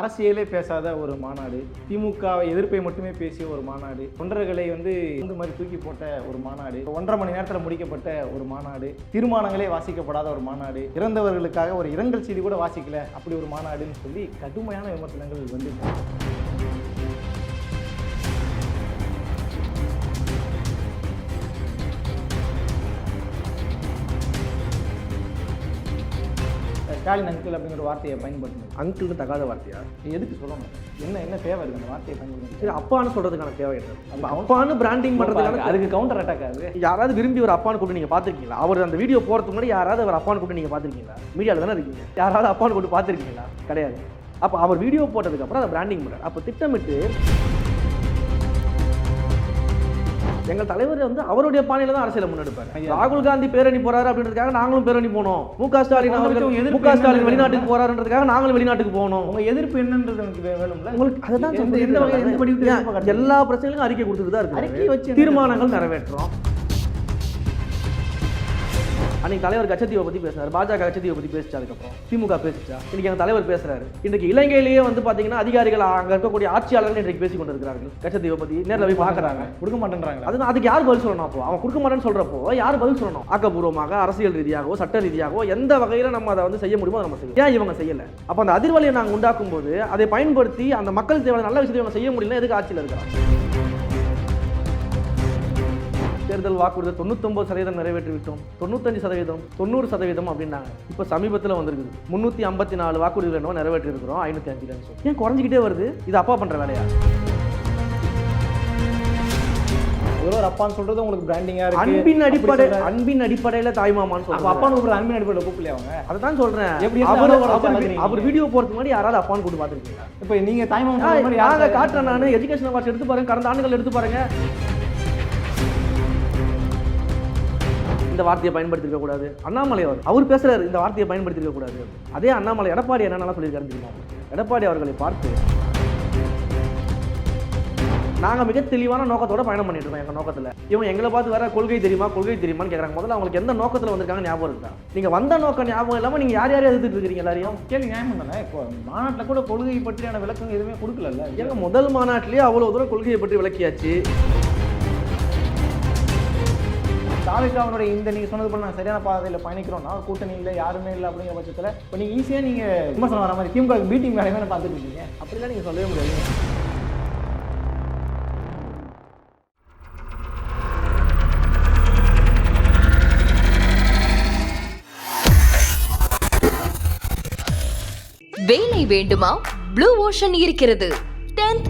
அரசியலே பேசாத ஒரு மாநாடு திமுகவை எதிர்ப்பை மட்டுமே பேசிய ஒரு மாநாடு தொண்டர்களை வந்து இந்த மாதிரி தூக்கி போட்ட ஒரு மாநாடு ஒன்றரை மணி நேரத்தில் முடிக்கப்பட்ட ஒரு மாநாடு தீர்மானங்களே வாசிக்கப்படாத ஒரு மாநாடு இறந்தவர்களுக்காக ஒரு இரங்கல் செய்தி கூட வாசிக்கல அப்படி ஒரு மாநாடுன்னு சொல்லி கடுமையான விமர்சனங்கள் வந்து ஸ்டாலின் அங்கிள் அப்படிங்கிற வார்த்தையை பயன்படுத்தணும். அங்கிள்னு தகாத வார்த்தையா? எதுக்கு சொல்லணும்? என்ன என்ன தேவை இருக்கு அந்த வார்த்தையை பயன்படுத்தணும் சரி அப்பான்னு சொல்றதுக்கான தேவை என்ன? அப்ப அப்பான்னு பிராண்டிங் பண்றதுக்கான அதுக்கு கவுண்டர் அட்டாக் ஆகுது யாராவது விரும்பி ஒரு அப்பான்னு கூட்டு நீங்க பாத்திருக்கீங்களா அவர் அந்த வீடியோ போறதுக்கு முன்னாடி யாராவது அவர் அப்பான்னு கூட்டு நீங்க பாத்திருக்கீங்களா மீடியால தானே இருக்கீங்க. யாராவது அப்பான்னு கூட்டு பாத்திருக்கீங்களா கிடையாது. அப்ப அவர் வீடியோ போட்டதுக்கு அப்புறம் அதை பிராண்டிங் பண்றாரு. அப்ப திட்டமிட்டு எங்கள் தலைவர் வந்து அவருடைய பாணியில தான் அரசியலை முன்னெடுப்பாரு. ராகுல் காந்தி பேரணி போறாரு அப்படின்றதுக்காக நாங்களும் பேரணி போனோம். மு க ஸ்டாலின் அவர்கள் மு க ஸ்டாலின் வெளிநாட்டுக்கு போறாருன்றதுக்காக நாங்களும் வெளிநாட்டுக்கு போனோம். உங்க எதிர்ப்பு என்னன்றது எனக்கு வேணும்ல? உங்களுக்கு அதுதான் எந்த- சொல்லிட்டு எந்த வகை- எந்த இருக்காங்க. வடிவத்தில் ஏன், எதிர்ப்பு காட்டுறீங்க? எல்லா பிரச்சனைகளுக்கும் அறிக்கை கொடுத்துட்டு தான் இருக்கு தீர்மானங்கள் நிறைவேற்றுறோம். அன்னைக்கு தலைவர் கச்சத்தீவை பத்தி பேசினாரு. பாஜக கச்சத்தீவை பத்தி பேசிச்சா அதுக்கப்புறம் திமுக பேசிச்சா? இன்னைக்கு எங்க தலைவர் பேசுறாரு. இன்னைக்கு இலங்கையிலேயே வந்து பாத்தீங்கன்னா அதிகாரிகள் அங்க இருக்கக்கூடிய ஆட்சியாளர்கள் இன்றைக்கு பேசிக் கொண்டிருக்கிறார்கள். கச்சத்தீவை பத்தி நேர்ல போய் பாக்குறாங்க. கொடுக்க மாட்டேன்றாங்க அது அதுக்கு யார் பதில் சொல்லணும் அப்போ? அவன் கொடுக்க மாட்டேன்னு சொல்றப்போ யார் பதில் சொல்லணும்? ஆக்கப்பூர்வமாக அரசியல் ரீதியாகவோ சட்ட ரீதியாகவோ எந்த வகையில நம்ம அதை வந்து செய்ய முடியுமோ அதை நம்ம செய்யணும். ஏன் இவங்க செய்யல? அப்போ அந்த அதிர்வலையை நாங்கள் உண்டாக்கும் போது அதை பயன்படுத்தி அந்த மக்கள் தேவையான நல்ல விஷயத்தை இவங்க செய்ய முடியல எதுக்கு ஆட்சியில் இருக்கிறாங்க தேர்தல் வாக்குறுதி தொண்ணூத்தொம்பது சதவீதம் நிறைவேற்றி விட்டோம் தொண்ணூத்தஞ்சு சதவீதம் தொண்ணூறு சதவீதம் அப்படின்னாங்க. இப்போ சமீபத்தில் வந்திருக்குது. முந்நூற்றி ஐம்பத்தி நாலு வாக்குறுதிகள் என்னவோ நிறைவேற்றி இருக்கிறோம் ஐநூற்றி அஞ்சு லட்சம் ஏன் குறைஞ்சிக்கிட்டே வருது? இது அப்பா பண்ணுற வேலையா? ஒரு அப்பான்னு சொல்றது உங்களுக்கு பிராண்டிங்கா இருக்கு. அன்பின் அடிப்படை அன்பின் அடிப்படையில் தாய்மாமான்னு சொல்லுவாங்க அப்பான்னு கூப்பிடுற அன்பின் அடிப்படையில் கூப்பிடலையா அவங்க? அதுதான் சொல்றேன். எப்படி அவர் அவரை வீடியோ போறதுக்கு முன்னாடி யாராவது அப்பான்னு கூட்டு பார்த்துருக்கீங்களா? இப்ப நீங்க நாங்க யார் காட்டுறேன் நான். எஜுகேஷன் அவார்ட்ஸ் எடுத்து பாருங்க. கடந்த ஆண்டுகள் எடுத்து பாருங்க. இந்த வார்த்தையை பயன்படுத்திருக்க கூடாது. அண்ணாமலை அவர் அவர் பேசுறாரு இந்த வார்த்தையை பயன்படுத்திருக்க கூடாது. அதே அண்ணாமலை எடப்பாடி என்னென்னலாம் சொல்லியிருக்காருன்னு தெரியுமா? எடப்பாடி அவர்களை பார்த்து நாங்க மிக தெளிவான நோக்கத்தோட பயணம் பண்ணிட்டு இருக்கோம் எங்க நோக்கத்துல. இவங்க எங்களை பார்த்து வேற கொள்கை தெரியுமா கொள்கை தெரியுமான்னு கேக்குறாங்க. முதல்ல அவங்களுக்கு எந்த நோக்கத்துல வந்திருக்காங்க ஞாபகம் இருக்கா? நீங்க வந்த நோக்கம் ஞாபகம் இல்லாம நீங்க யார் யாரையும் எதிர்த்துட்டு இருக்கீங்க எல்லாரையும்? கேள்வி நியாயம் தானே? இப்போ மாநாட்டுல கூட கொள்கை பற்றியான விளக்கம் எதுவுமே கொடுக்கல ஏங்க முதல் மாநாட்டிலேயே அவ்வளவு தூரம் கொள்கையை பற்றி விளக்கியாச்சு. தாவிகாவனுடைய இந்த நீங்க சொன்னது போல நான் சரியான பாதையில் பயணிக்கிறோம்னா ஒரு கூட்டணி இல்லை யாருமே இல்லை அப்படிங்கிற பட்சத்தில் இப்போ நீங்க ஈஸியாக நீங்க விமர்சனம் வர மாதிரி திமுக மீட்டிங் டீம் வேலையை தானே பார்த்துட்டு இருக்கீங்க. அப்படிலாம் நீங்க சொல்லவே முடியாது. வேலை வேண்டுமா? ப்ளூ ஓஷன் இருக்கிறது. 10th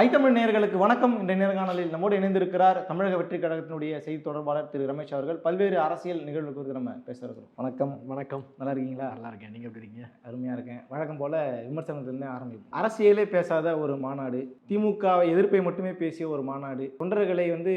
ஐத்தமிழ் நேயர்களுக்கு வணக்கம். இந்த நேர்காணலில் நம்மோடு இணைந்திருக்கிறார் தமிழக வெற்றி கழகத்தினுடைய செய்தி தொடர்பாளர் திரு ரமேஷ் அவர்கள். பல்வேறு அரசியல் நிகழ்வு குறித்து நம்ம பேச இருக்கிறோம். வணக்கம். வணக்கம். நல்லா இருக்கீங்களா? நல்லா இருக்கேன். நீங்க எப்படி இருக்கீங்க? அருமையா இருக்கேன். வழக்கம் போல விமர்சனத்திலிருந்து ஆரம்பிப்போம். அரசியலே பேசாத ஒரு மாநாடு திமுக எதிர்ப்பை மட்டுமே பேசிய ஒரு மாநாடு தொண்டர்களை வந்து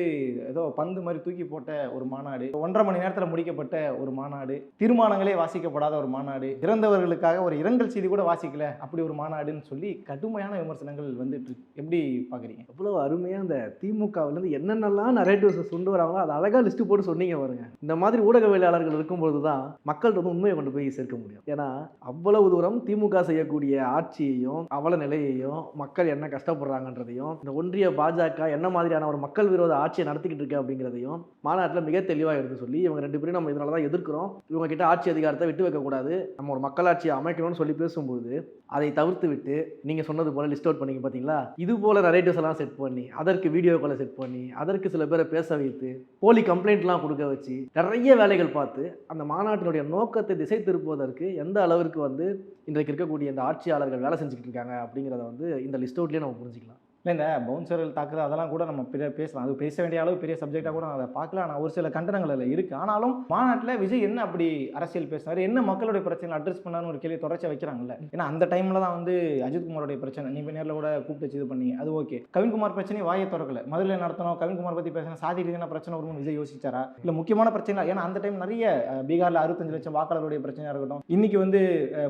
ஏதோ பந்து மாதிரி தூக்கி போட்ட ஒரு மாநாடு ஒன்றரை மணி நேரத்தில் முடிக்கப்பட்ட ஒரு மாநாடு தீர்மானங்களே வாசிக்கப்படாத ஒரு மாநாடு இறந்தவர்களுக்காக ஒரு இரங்கல் செய்தி கூட வாசிக்கல அப்படி ஒரு மாநாடுன்னு சொல்லி கடுமையான விமர்சனங்கள் வந்துட்டு எப்படி பார்க்குறீங்க எவ்வளோ அருமையாக அந்த திமுகவிலேருந்து என்னென்னலாம் நரேட்டிவ்ஸை கொண்டு வராங்களோ அதை அழகா லிஸ்ட்டு போட்டு சொன்னீங்க பாருங்க. இந்த மாதிரி ஊடகவியலாளர்கள் இருக்கும்பொழுது தான் மக்கள் வந்து உண்மையை கொண்டு போய் சேர்க்க முடியும். ஏன்னா அவ்வளவு தூரம் திமுக செய்யக்கூடிய ஆட்சியையும் அவல நிலையையும் மக்கள் என்ன கஷ்டப்படுறாங்கன்றதையும் இந்த ஒன்றிய பாஜக என்ன மாதிரியான ஒரு மக்கள் விரோத ஆட்சியை நடத்திக்கிட்டு இருக்கு அப்படிங்கிறதையும் மாநாட்டில் மிக தெளிவாக எடுத்து சொல்லி இவங்க ரெண்டு பேரும் நம்ம இதனால தான் எதிர்க்கிறோம். இவங்க கிட்ட ஆட்சி அதிகாரத்தை விட்டு வைக்கக்கூடாது நம்ம ஒரு மக்களாட்சியை அமைக்கணும்னு சொல்லி பேசும்போது அதை தவிர்த்து விட்டு நீங்கள் சொன்னது போல லிஸ்ட் அவுட் பண்ணீங்க பார்த்தீங்களா இது போல நரேட்டிவ்ஸ் எல்லாம் செட் பண்ணி அதற்கு வீடியோக்களை செட் பண்ணி அதற்கு சில பேரை பேச வைத்து போலி கம்ப்ளைண்ட்லாம் கொடுக்க வச்சு நிறைய வேலைகள் பார்த்து அந்த மாநாட்டினுடைய நோக்கத்தை திசை திருப்புவதற்கு எந்த அளவிற்கு வந்து இன்றைக்கு இருக்கக்கூடிய இந்த ஆட்சியாளர்கள் வேலை செஞ்சுக்கிட்டு இருக்காங்க அப்படிங்கிறத வந்து இந்த லிஸ்ட் அவுட்லேயே நம்ம புரிஞ்சுக்கலாம். இல்லை இந்த பவுன்சர்கள் தாக்குறது அதெல்லாம் கூட நம்ம பெரிய பேசலாம். அது பேச வேண்டிய அளவு பெரிய சப்ஜெக்டாக கூட நான் அதை பார்க்கல ஆனால் ஒரு சில கண்டனங்கள் அதில் இருக்குது ஆனாலும் மாநாட்டில் விஜய் என்ன அப்படி அரசியல் பேசினார்? என்ன மக்களுடைய பிரச்சனை அட்ரஸ் பண்ணான்னு ஒரு கேள்வி தொடர்ச்சி வைக்கிறாங்கல்ல? ஏன்னா அந்த டைமில் தான் வந்து அஜித்குமாரோடைய பிரச்சனை. நீ நேரில் கூட கூப்பிட்டு வச்சு இது பண்ணி அது ஓகே கவின்குமார் பிரச்சனை வாயை திறக்கல. முதல்ல நடத்தணும்? கவின்குமார் பற்றி பேசினா சாதி ரீதியான பிரச்சனை வரும்னு விஜய் யோசிச்சாரா? இல்லை முக்கியமான பிரச்சனை ஏன்னா அந்த டைம் நிறைய பீகாரில் அறுபத்தஞ்சு லட்சம் வாக்காளருடைய பிரச்சனையாக இருக்கட்டும். இன்னைக்கு வந்து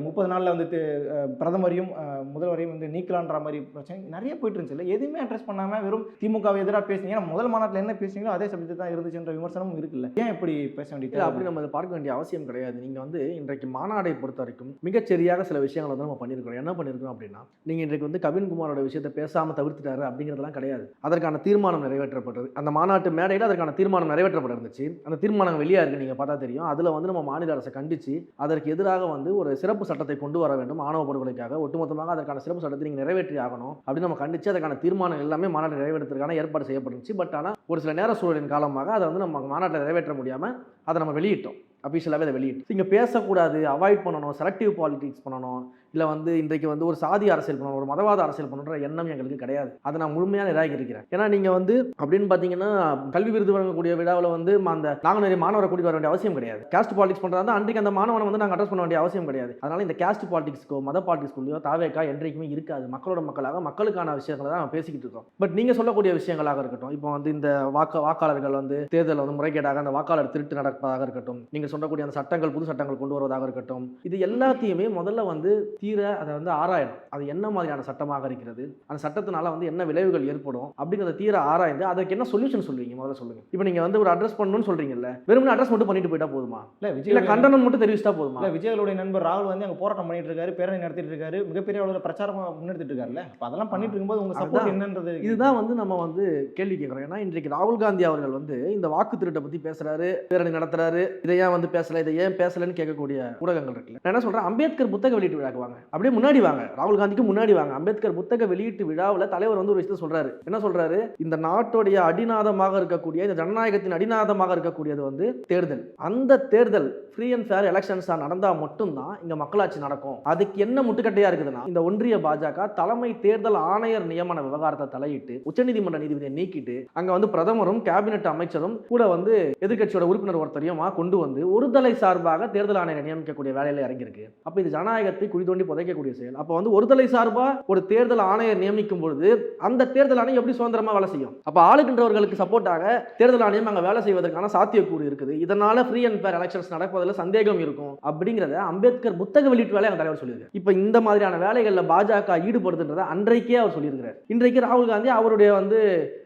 முப்பது நாளில் வந்து பிரதமரையும் முதல்வரையும் வந்து நீக்கலான்ற மாதிரி பிரச்சனை நிறைய போயிட்டு இருந்துச்சு. எதுவுமே அட்ரஸ் பண்ணாமல் வெறும் திமுகவை எதிராக பேசுனீங்க முதல் மாநாட்டில் என்ன பேசுனீங்களோ அதே சப்ஜெக்ட் தான் இருந்துச்சுன்ற விமர்சனமும் இருக்குல்ல. ஏன் இப்படி பேச வேண்டியது? அப்படி நம்ம அதை பார்க்க வேண்டிய அவசியம் கிடையாது. நீங்கள் வந்து இன்றைக்கு மாநாடை பொறுத்த வரைக்கும் மிகச்சரியாக சில விஷயங்களை வந்து நம்ம பண்ணியிருக்கிறோம். என்ன பண்ணியிருக்கோம் அப்படின்னா நீங்கள் இன்றைக்கு வந்து கவின்குமாரோட விஷயத்தை பேசாமல் தவிர்த்துட்டாரு அப்படிங்கிறதெல்லாம் கிடையாது. அதற்கான தீர்மானம் நிறைவேற்றப்பட்டது. அந்த மாநாட்டு மேடையில் அதற்கான தீர்மானம் நிறைவேற்றப்பட்டிருந்துச்சு. அந்த தீர்மானம் வெளியாக இருக்குது நீங்கள் பார்த்தா தெரியும். அதில் வந்து நம்ம மாநில அரசை கண்டித்து அதற்கு எதிராக வந்து ஒரு சிறப்பு சட்டத்தை கொண்டு வர வேண்டும். ஆணவ படுகொலைக்காக ஒட்டுமொத்தமாக அதற்கான சிறப்பு சட்டத்தை நீங்கள் நிறைவேற்றி ஆகணும் அப்படின்னு நம்ம கண்டித்து அதற்கான தீர்மானம் எல்லாமே மாநாட்டில் நிறைவேற்றுறதுக்கான ஏற்பாடு செய்யப்பட்டுருச்சு பட் ஆனால் ஒரு சில நேர சூழலின் காலமாக அதை வந்து நம்ம மாநாட்டில் நிறைவேற்ற முடியாமல் அதை நம்ம வெளியிட்டோம். அஃபிஷியலாகவே அதை வெளியிட்டு இங்கே பேசக்கூடாது அவாய்ட் பண்ணணும் செலக்டிவ் பாலிடிக்ஸ் பண்ணணும். இல்லை வந்து இன்றைக்கு வந்து ஒரு சாதி அரசியல் பண்ணணும் ஒரு மதவாத அரசியல் பண்ணுற எண்ணம் எங்களுக்கு கிடையாது. அதை நான் முழுமையாக நிராகரிக்கிறேன். ஏன்னா நீங்கள் வந்து அப்படின்னு பார்த்தீங்கன்னா கல்வி விருது வழங்கக்கூடிய விழாவில் வந்து அந்த நாங்குநேரி மாணவரை கூட்டிட்டு வர வேண்டிய அவசியம் கிடையாது. கேஸ்ட் பாலிடிக்ஸ் பண்ணுறதா அன்றைக்கு அந்த மாணவனை வந்து நாங்கள் அட்ரஸ் பண்ண வேண்டிய அவசியம் கிடையாது. அதனால இந்த கேஸ்ட் பாலிடிக்ஸ்க்கோ மத பாலிடிக்ஸ்குள்ளேயோ தாவேக்கா என்றைக்குமே இருக்காது. மக்களோட மக்களாக மக்களுக்கான விஷயங்களை தான் பேசிக்கிட்டு இருக்கோம். பட் நீங்கள் சொல்லக்கூடிய விஷயங்களாக இருக்கட்டும் இப்போ வந்து இந்த வாக்கு வாக்காளர்கள் வந்து தேர்தலில் வந்து முறைகேடாக அந்த வாக்காளர் திருட்டு நடப்பதாக இருக்கட்டும் நீங்கள் சொல்லக்கூடிய அந்த சட்டங்கள் புது சட்டங்கள் கொண்டு வருவதாக இருக்கட்டும் இது எல்லாத்தையுமே முதல்ல வந்து தீர அதை வந்து ஆராயணும். அது என்ன மாதிரியான சட்டமாக இருக்கிறது? அந்த சட்டத்தினால வந்து என்ன விளைவுகள் ஏற்படும்? அப்படிங்கிறத தீர ஆராய்ந்து அதுக்கு என்ன சொல்யூஷன் சொல்லுவீங்க? முதல்ல சொல்லுங்க. இப்போ நீங்கள் வந்து ஒரு அட்ரஸ் பண்ணணும்னு சொல்றீங்கல்ல வெறுமனே அட்ரஸ் மட்டும் பண்ணிட்டு போயிட்டா போதுமா? இல்லை இல்ல விஜய் கண்டனம் மட்டும் தெரிவிச்சிட்டா போதுமா? இல்ல விஜயனுடைய நண்பர் ராகுல் வந்து அங்க போராட்டம் பண்ணிட்டு இருக்காரு பேரணி நடத்திட்டு இருக்காரு மிகப்பெரிய அளவுல பிரச்சாரம் முன்னெடுத்துட்டு இருக்காருல்ல. அதெல்லாம் பண்ணிட்டு இருக்கும்போது உங்க சப்போர்ட். என்னன்றது இதுதான் வந்து நம்ம வந்து கேள்வி கேட்குறோம் ஏன்னா இன்றைக்கு ராகுல் காந்தி அவர்கள் வந்து இந்த வாக்கு திருட்டை பத்தி பேசுறாரு பேரணி நடத்துறாரு இதை ஏன் வந்து பேசல இதை ஏன் பேசலன்னு கேட்கக்கூடிய ஊடகங்கள் இருக்குல்ல. நான் என்ன சொல்றேன் அம்பேத்கர் புத்தக வெளியீட்டு விழாக்கு வாங்க. அப்படியே முன்னாடி வாங்க. ராகுல் காந்திக்கு முன்னாடி வாங்க. அம்பேத்கர் புத்தக வெளியீட்டு விழாவில் தலைவர் வந்து ஒரு விஷயத்த சொல்றாரு. என்ன சொல்றாரு? இந்த நாட்டுடைய அடிநாதமாக இருக்கக்கூடிய இந்த ஜனநாயகத்தின் அடிநாதமாக இருக்கக்கூடியது வந்து தேர்தல். அந்த தேர்தல் ஃப்ரீ அண்ட் ஃபேர் எலெக்ஷன்ஸாக நடந்தா மட்டும்தான் இங்க மக்களாட்சி நடக்கும். அதுக்கு என்ன முட்டுக்கட்டையா இருக்குதுன்னா இந்த ஒன்றிய பாஜக தலைமை தேர்தல் ஆணையர் நியமன விவகாரத்தை தலையிட்டு உச்சநீதிமன்ற நீதிபதியை நீக்கிட்டு அங்க வந்து பிரதமரும் கேபினெட் அமைச்சரும் கூட வந்து எதிர்க்கட்சியோட உறுப்பினர் ஒருத்தரையும் கொண்டு வந்து ஒரு தலை சார்பாக தேர்தல் ஆணையரை நியமிக்கக்கூடிய வேலையில் இறங்கியிருக்கு. அப்ப இது ஜனநாயகத்தை குழி தோண்டி புதைக்கக்கூடிய செயல். அப்போ வந்து ஒரு தலை சார்பா ஒரு தேர்தல் ஆணையர் நியமிக்கும் பொழுது அந்த தேர்தல் ஆணையம் எப்படி சுதந்திரமா வேலை செய்யும்? அப்ப ஆளுகின்றவர்களுக்கு சப்போர்ட்டாக தேர்தல் ஆணையம் அங்க வேலை செய்வதற்கான சாத்தியக்கூறு இருக்குது. இதனால ஃப்ரீ அண்ட் ஃபேர் எலெக்ஷன்ஸ் நடப்பதில் சந்தேகம் இருக்கும் அப்படிங்கிறத அம்பேத்கர் புத்தக வெளியீட்டு வேலை எங்க தலைவர் சொல்லியிருக்காரு. இப்போ இந்த மாதிரியான வேலைகள்ல பாஜக ஈடுபடுதுன்றத அன்றைக்கே அவர் சொல்லியிருக்கிறார். இன்றைக்கு ராகுல் காந்தி அவருடைய வந்து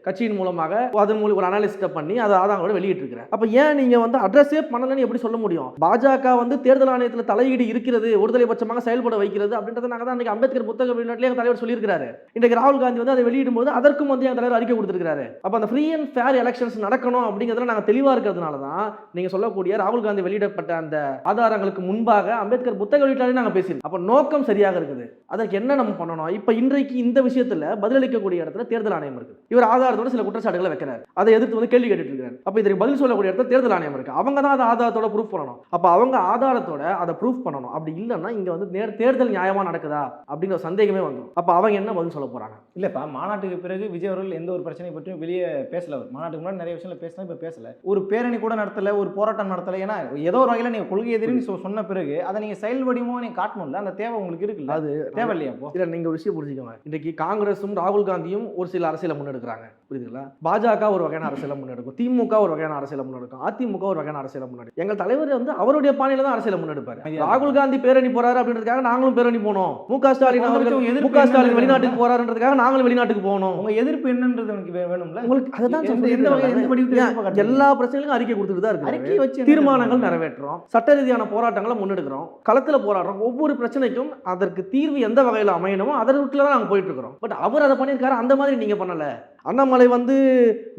கட்சியின் மூலமாக அதன் மூலம் ஒரு அனாலிசிஸ்ட பண்ணி அதை ஆதாரம் வெளியிட்டிருக்கிறார். அப்ப ஏன் நீங்க வந்து அட்ரஸே பண்ணலன்னு எப்படி சொல்ல முடியும்? பாஜக வந்து தேர்தல் ஆணையத்தில் தலையீடு இருக்கிறது ஒருதலை பட்சமாக செயல்பட வைக்கிறது அப்படின்றத நாங்கள் தான் அன்றைக்கு அம்பேத்கர் புத்தக வெளிநாட்டிலே தலைவர் சொல்லியிருக்கிறாரு. இன்றைக்கு ராகுல் காந்தி வந்து அதை வெளியிடும் போது அதற்கும் வந்து என் தலைவர் அறிக்கை கொடுத்துருக்காரு அப்போ அந்த ஃப்ரீ அண்ட் ஃபேர் எலெக்ஷன்ஸ் நடக்கணும் அப்படிங்கிறதுல நாங்கள் தெளிவாக இருக்கிறதுனால தான் நீங்க சொல்லக்கூடிய ராகுல் காந்தி வெளியிடப்பட்ட அந்த ஆதாரங்களுக்கு முன்பாக அம்பேத்கர் புத்தக வெளியிட்டாலே நாங்கள் பேசியிருக்கோம். அப்போ நோக்கம் சரியாக இருக்குது. அதற்கு என்ன நம்ம பண்ணணும்? இப்ப இன்றைக்கு இந்த விஷயத்துல பதிலளிக்கக்கூடிய இடத்துல தேர்தல் ஆணையம் இருக்கு. இவர் ஆதாரத்தோட சில குற்றச்சாட்டுகளை வைக்கிறார். அதை எதிர்த்து வந்து கேள்வி கேட்டுட்டு இருக்காரு அப்ப இதற்கு பதில் சொல்லக்கூடிய இடத்துல தேர்தல் ஆணையம் இருக்கு. அவங்க தான் அதை ஆதாரத்தோட ப்ரூஃப் பண்ணணும். அப்ப அவங்க ஆதாரத்தோட அதை ப்ரூஃப் பண்ணணும். அப்படி இல்லைன்னா இங்க வந்து நேர் தேர்தல் நியாயமா நடக்குதா? அப்படிங்கிற ஒரு சந்தேகமே வந்துடும் அப்ப அவங்க என்ன பதில் சொல்ல போறாங்க? இல்லப்பா மாநாட்டுக்கு பிறகு விஜய் அவர்கள் எந்த ஒரு பிரச்சனை பற்றியும் வெளியே பேசல அவர். மாநாட்டுக்கு முன்னாடி நிறைய விஷயங்கள் பேசினா இப்போ பேசல. ஒரு பேரணி கூட நடத்தல ஒரு போராட்டம் நடத்தல. ஏன்னா ஏதோ ஒரு வகையில் நீங்க கொள்கை எதிரின்னு சொன்ன பிறகு அதை நீங்க செயல் வடிவமா நீங்க காட்டணும்ல? அந்த தேவை உங்களுக்கு இருக்குல்ல? அது தேவை இல்லையா அப்போ? இல்ல ஒரு விஷயம் புரிஞ்சுக்கோங்க. இன்றைக்கு காங்கிரஸும் ராகுல் காந்தியும் ஒரு சில அரசியலை முன்னெடுக்கிறாங்க. புரியுதுங்களா? பாஜக ஒரு வகையான அரசியலை முன்னெடுக்கும். திமுக ஒரு வகையான அரசியலை முன்னெடுக்கும். அதிமுக ஒரு வகையான அரசியலை முன்னெடுக்கும். எங்கள் தலைவர் வந்து அவருடைய பாணியில தான் அரசியலை முன்னெடுப்பாரு. ராகுல் காந்தி பேரணி போறாரு அப்படின்றதுக்காக நாங்களும் பேரணி போனோம். மு க ஸ்டாலின் அவர்கள் மு க ஸ்டாலின் வெளிநாட்டுக்கு போறாருன்றதுக்காக நாங்களும் வெளிநாட்டுக்கு போகணும் உங்க எதிர்ப்பு என்னன்றது எனக்கு வேணும்ல? உங்களுக்கு அதுதான்? எல்லா பிரச்சனைகளுக்கும் அறிக்கை கொடுத்துட்டு தான் இருக்கு அறிக்கை வச்சு தீர்மானங்கள்? நிறைவேற்றுறோம். சட்ட ரீதியான போராட்டங்களை முன்னெடுக்கிறோம். களத்துல போராடுறோம். ஒவ்வொரு பிரச்சனைக்கும் அதற்கு தீர்வு எந்த வகையில் அமையணுமோ அதற்குள்ள தான் நாங்கள் போயிட்டுருக்கிறோம் பட் அவர் அதை பண்ணியிருக்காரு அந்த மாதிரி நீங்கள் பண்ணலை. அண்ணாமலை வந்து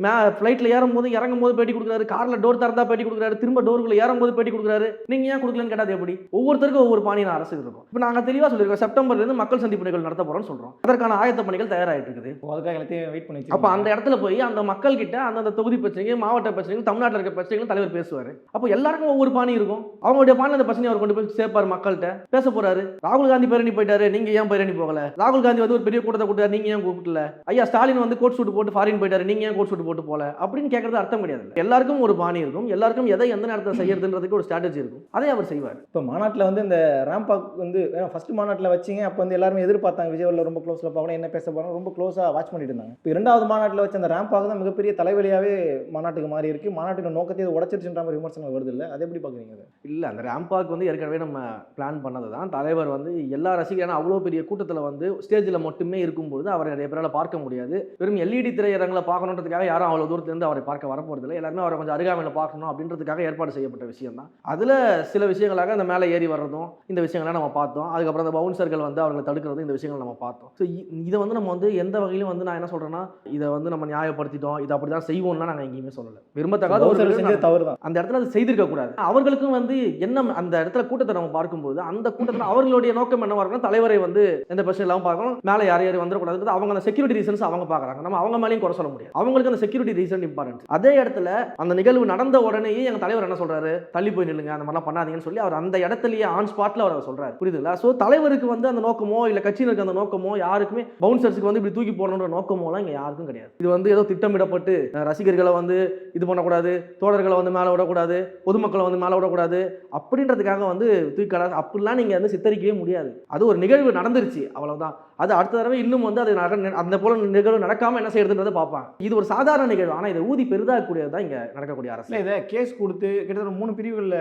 மே ஃப்ளைட்டில் ஏறும் போது இறங்கும் போது பேட்டி கொடுக்குறாரு. காரில் டோர் திறந்தா பேட்டி கொடுக்குறாரு. திரும்ப டோருக்குள்ள ஏறும் போது பேட்டி கொடுக்குறாரு. நீங்க ஏன் கொடுக்கலன்னு கேட்டாது எப்படி? ஒவ்வொருத்தருக்கும் ஒவ்வொரு பாணியான அரசு இருக்கும். இப்போ நாங்கள் தெளிவாக சொல்லியிருக்கோம். செப்டம்பர்லேருந்து மக்கள் சந்திப்பு நிகழ்வு நடத்த போகிறோம்னு சொல்கிறோம் அதற்கான ஆயத்த பணிகள் தயாராகிட்டு இருக்குது. அதுக்காக எல்லாத்தையும் வெயிட் பண்ணி அப்போ அந்த இடத்துல போய் அந்த மக்கள் கிட்ட அந்தந்த தொகுதி பிரச்சனைகள் மாவட்ட பிரச்சனைகள் தமிழ்நாட்டில் இருக்க பிரச்சனைகள் தலைவர் பேசுவார். அப்போ எல்லாருக்கும் ஒவ்வொரு பாணி இருக்கும். அவங்களுடைய பாணி அந்த பிரச்சனையை அவர் கொண்டு போய் சேர்ப்பார் மக்கள்கிட்ட. பேச போறாரு. ராகுல் காந்தி பேரணி போயிட்டாரு. நீங்க ஏன் பேரணி போகல? ராகுல் காந்தி வந்து ஒரு பெரிய கூட்டத்தை கூட்டாரு நீங்க ஏன் கூப்பிடல? ஐயா ஸ்டாலின் வந்து கோட் சூட் போட்டு ஃபாரின் போயிட்டாரு நீங்க ஏன் கோட் சூட் போட்டு போல? அப்படின்னு கேட்கறது அர்த்தம் கிடையாது. எல்லாருக்கும் ஒரு பாணி இருக்கும். எல்லாருக்கும் எதை எந்த நேரத்தில் செய்யறதுன்றதுக்கு ஒரு ஸ்ட்ராட்டஜி இருக்கும். அதை அவர் செய்வார். இப்போ மாநாட்டில் வந்து இந்த ரேம்பாக் வந்து ஃபர்ஸ்ட் மாநாட்டில் வச்சிங்க அப்போ வந்து எல்லாருமே எதிர்பார்த்தாங்க. விஜய்வரில் ரொம்ப க்ளோஸில் பார்க்கணும் என்ன பேச போகிறாங்க ரொம்ப க்ளோஸாக வாட்ச் பண்ணிட்டு இருந்தாங்க. இப்போ இரண்டாவது மாநாட்டில் வச்ச அந்த ரேம்பாக் தான் மிகப்பெரிய தலைவலியாகவே மாநாட்டுக்கு மாறி இருக்கு. மாநாட்டுக்கு நோக்கத்தை உடச்சிருச்சுன்ற மாதிரி விமர்சனங்கள் வருது இல்லை? அதை எப்படி பார்க்குறீங்க இல்லை அந்த ரேம்பாக் வந்து ஏற்கனவே நம்ம பிளான் பண்ணது தான் தலைவர் வந்து எல்லா ரசிகரும் அவ்வளோ பெரிய கூட்டத்தில் வந்து ஸ்டேஜில் மட்டுமே இருக்கும்பொழுது அவரை நிறைய பேரால் பார்க்க முடியாது. வெறும் எல்இடி திரையரங்களை பார்க்கணுன்றதுக்காக யாரும் அவ்வளோ தூரத்துலேருந்து அவரை பார்க்க வரப்போறதில்லை. எல்லாருமே அவரை கொஞ்சம் அருகாமையில் பார்க்கணும் அப்படின்றதுக்காக ஏற்பாடு செய்யப்பட்ட விஷயம் தான் அதில் சில விஷயங்களாக அந்த மேலே ஏறி வர்றதும் இந்த விஷயங்கள்லாம் நம்ம பார்த்தோம். அதுக்கப்புறம் அந்த பவுன்சர்கள் வந்து அவங்களை தடுக்கிறதும் இந்த விஷயங்கள் நம்ம பார்த்தோம். ஸோ இதை வந்து நம்ம வந்து எந்த வகையிலும் வந்து நான் என்ன சொல்கிறேன்னா இதை வந்து நம்ம நியாயப்படுத்திட்டோம். இதை அப்படி தான் செய்வோம்னா நாங்கள் எங்கேயுமே சொல்லலை. விரும்பத்தக்காத ஒரு தவறு தான் அந்த இடத்துல அது செய்திருக்க கூடாது அவர்களுக்கும் வந்து என்ன அந்த இடத்துல கூட்டத்தை நம்ம பார்க்கும்போது அந்த கூட்டத்தில் அவர்களுடைய நோக்கம் என்னவா இருக்குன்னா தலைவரை வந்து எந்த பிரச்சனை இல்லாமல் பார்க்கணும். மேலே யார் யார் வந்துடக்கூடாது அவங்க அந்த செக்யூரிட்டி ரீசன்ஸ் அவங்க பார்க்குறாங்க. நம்ம அவங்க மேலேயும் குறை சொல்ல முடியாது. அவங்களுக்கு அந்த செக்யூரிட்டி ரீசன் இம்பார்ட்டன்ஸ் அதே இடத்துல அந்த நிகழ்வு நடந்த உடனேயே எங்க தலைவர் என்ன சொல்றாரு? தள்ளி போய் நில்லுங்க அந்த மாதிரிலாம் பண்ணாதீங்கன்னு சொல்லி அவர் அந்த இடத்துலயே ஆன் ஸ்பாட்ல அவர் சொல்கிறார் சொல்றாரு. புரியுதுங்களா? ஸோ தலைவருக்கு வந்து அந்த நோக்கமோ இல்ல கட்சியினருக்கு அந்த நோக்கமோ யாருக்குமே பவுன்சர்ஸ்க்கு வந்து இப்படி தூக்கி போடணுன்ற நோக்கமோலாம் இங்க யாருக்கும் கிடையாது. இது வந்து ஏதோ திட்டமிடப்பட்டு ரசிகர்களை வந்து இது பண்ணக்கூடாது தோழர்களை வந்து மேலே விடக்கூடாது பொதுமக்களை வந்து மேலே விடக்கூடாது அப்படின்றதுக்காக வந்து தூக்கி அப்படிலாம் நீங்கள் வந்து சித்தரிக்கவே முடியாது. அது ஒரு நிகழ்வு நடந்துருச்சு அவ்வளவுதான். அது அடுத்த தடவை இன்னும் வந்து அது நட- அந்த போல நிகழ்வு நடக்காம என்ன செய்யறதுன்றதை பார்ப்பாங்க. இது ஒரு சாதாரண நிகழ்வு. ஆனால் இதை ஊதி பெரிதாகக்கூடியது தான் இங்கே நடக்கக்கூடிய அரசு. இதை கேஸ் கொடுத்து கிட்டத்தட்ட மூணு பிரிவுகளில்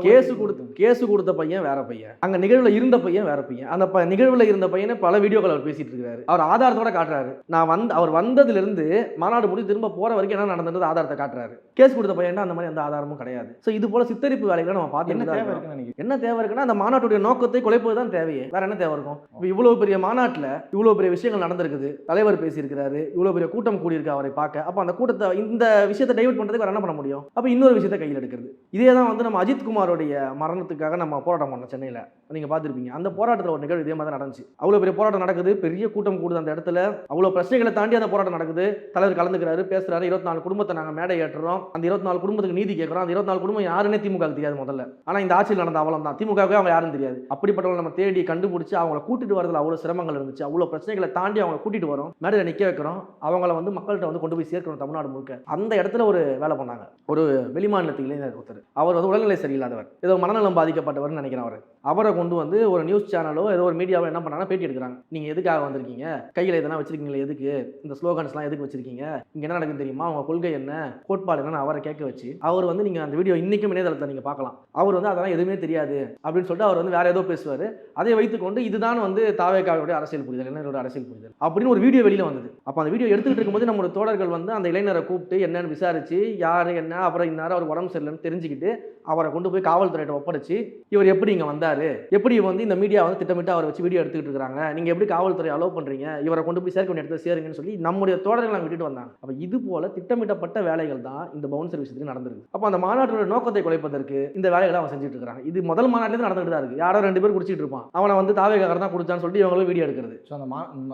கேஸ் கொடுத்து கேஸ் கொடுத்த பையன் வேற பையன். அங்க நிகழ்வுல இருந்த பையன் வேற பையன். அந்த நிகழ்வுல இருந்த பையனை பல வீடியோக்கள் அவர் பேசிட்டு இருக்காரு. அவர் ஆதாரத்தோட காட்டுறாரு. நான் வந்து அவர் வந்ததுல இருந்து மாநாடு முடிவு திரும்ப போற வரைக்கும் என்ன நடந்தது ஆதாரத்தை காட்டுறாரு. கேஸ் கொடுத்த பையன் அந்த மாதிரி எந்த ஆதாரமும் கிடையாது. சோ இது போல சித்தரிப்பு வேலைகளை நம்ம நினைக்கிறேன் என்ன தேவை இருக்குன்னா அந்த மாநாட்டுடைய நோக்கத்தை குலைப்பது தான் தேவையே. வேற என்ன தேவை இருக்கும்? இவ்வளவு பெரிய மாநாட்டில் இவ்வளோ பெரிய விஷயங்கள் நடந்திருக்குது. தலைவர் பேசியிருக்கிறாரு. இவ்வளோ பெரிய கூட்டம் கூடியிருக்கு அவரை பார்க்க. அப்போ அந்த கூட்டத்தை இந்த விஷயத்தை டைவர்ட் பண்றதுக்கு அவர் என்ன பண்ண முடியும்? அப்போ இன்னொரு விஷயத்தை கையில் எடுக்கிறது. இதே தான் வந்து நம்ம அஜித் குமாரோடைய மரணத்துக்காக நம்ம போராட்டம் பண்ணோம் சென்னையில். நீங்கள் பார்த்துருப்பீங்க. அந்த போராட்டத்தில் ஒரு நிகழ்வு இதே மாதிரி தான் நடந்துச்சு. அவ்வளோ பெரிய போராட்டம் நடக்குது. பெரிய கூட்டம் கூடுது அந்த இடத்துல. அவ்வளோ பிரச்சனைகளை தாண்டி அந்த போராட்டம் நடக்குது. தலைவர் கலந்துக்கிறாரு பேசுறாரு. இருபத்தி நாலு குடும்பத்தை நாங்கள் மேடை ஏற்றுறோம். அந்த இருபத்தி நாலு குடும்பத்துக்கு நீதி கேட்குறோம். அந்த இருபத்தி நாலு குடும்பம் யாருன்னே திமுக தெரியாது முதல்ல. ஆனால் இந்த ஆட்சியில் நடந்த அவலம் தான் திமுகவே அவங்க யாரும் தெரியாது. அப்படிப்பட்டவங்களை நம்ம தேடி கண்டுபிடிச்சி அவங்கள கூட்டிட்டு வரதுல அவ்வளோ சிரமங்கள் இருந்துச்சு. அவ்வளோ பிரச்சனைகளை தாண்டி அவங்க கூட்டிட்டு வரோம். மேடையில் நிற்க வைக்கிறோம். அவங்கள வந்து மக்கள்கிட்ட வந்து கொண்டு போய் சேர்க்கணும் தமிழ்நாடு முழுக்க. அந்த இடத்துல ஒரு வேலை பண்ணாங்க. ஒரு வெளிமாநிலத்து இளைஞர் ஒருத்தர். அவர் வந்து உடல்நிலை சரியில்லாதவர். ஏதோ மனநலம் பாதிக்கப்பட்டவர்னு நினைக்கிறேன் அவர். அவரை கொண்டு வந்து ஒரு நியூஸ் சேனலோ ஏதோ ஒரு மீடியாவோ என்ன பண்ணாங்கன்னா பேட்டி எடுக்கிறாங்க. நீங்கள் எதுக்காக வந்திருக்கீங்க? கையில் எதனா வச்சிருக்கீங்களா? எதுக்கு? இந்த ஸ்லோகன்ஸ்லாம் எதுக்கு வச்சிருக்கீங்க? இங்கே என்ன நடக்குது தெரியுமா? அவங்க கொள்கை என்ன? கோட்பாடு என்னன்னு அவரை கேட்க வச்சு அவர் வந்து நீங்கள் அந்த வீடியோ இன்றைக்கும் இணையதளத்தை நீங்கள் பார்க்கலாம். அவர் வந்து அதெல்லாம் எதுவுமே தெரியாது அப்படின்னு சொல்லிட்டு அவர் வந்து வேற ஏதோ பேசுவார். அதை வைத்துக்கொண்டு இதுதான் வந்து தாவேக்காவுடைய அரசியல் புரிதல் இளைஞரோட அரசியல் புரிதல் அப்படின்னு ஒரு வீடியோ வெளியில் வந்தது. அப்போ அந்த வீடியோ எடுத்துக்கிட்டு இருக்கும்போது நம்மளோட தோழர்கள் வந்து அந்த இளைஞரை கூப்பிட்டு என்னன்னு விசாரிச்சு யார் என்ன அப்புறம் இன்னார் அவர் உடம்பு சரியில்லைன்னு தெரிஞ்சுக்கிட்டு அவரை கொண்டு போய் காவல்துறையிட்ட ஒப்படைச்சு இவர் எப்படி இங்கே வந்தார்? எப்படி வந்து இந்த மீடியா வந்து திட்டமிட்டு அவரை வச்சு வீடியோ எடுத்துக்கிட்டு இருக்காங்க? நீங்க எப்படி காவல்துறை அலோவ் பண்றீங்க? இவரை கொண்டு போய் சேர்க்க வேண்டிய இடத்துல சேருங்கன்னு சொல்லி நம்முடைய தோழர்கள் விட்டுட்டு வந்தாங்க. அப்ப இது போல திட்டமிட்டப்பட்ட வேலைகள் தான் இந்த பவுன்சர் விஷயத்துக்கு நடந்திருக்கு. அப்போ அந்த மாநாட்டோட நோக்கத்தை குலைப்பதற்கு இந்த வேலைகளை அவன் செஞ்சுட்டு இருக்காங்க. இது முதல் மாநாட்டிலேருந்து நடந்துட்டு தான் இருக்கு. யாரோ ரெண்டு பேர் குடிச்சிட்டு இருப்பான். அவனை வந்து தாவேகாரன் தான் குடிச்சான்னு சொல்லிட்டு இவங்களும் வீடியோ எடுக்கிறது. ஸோ அந்த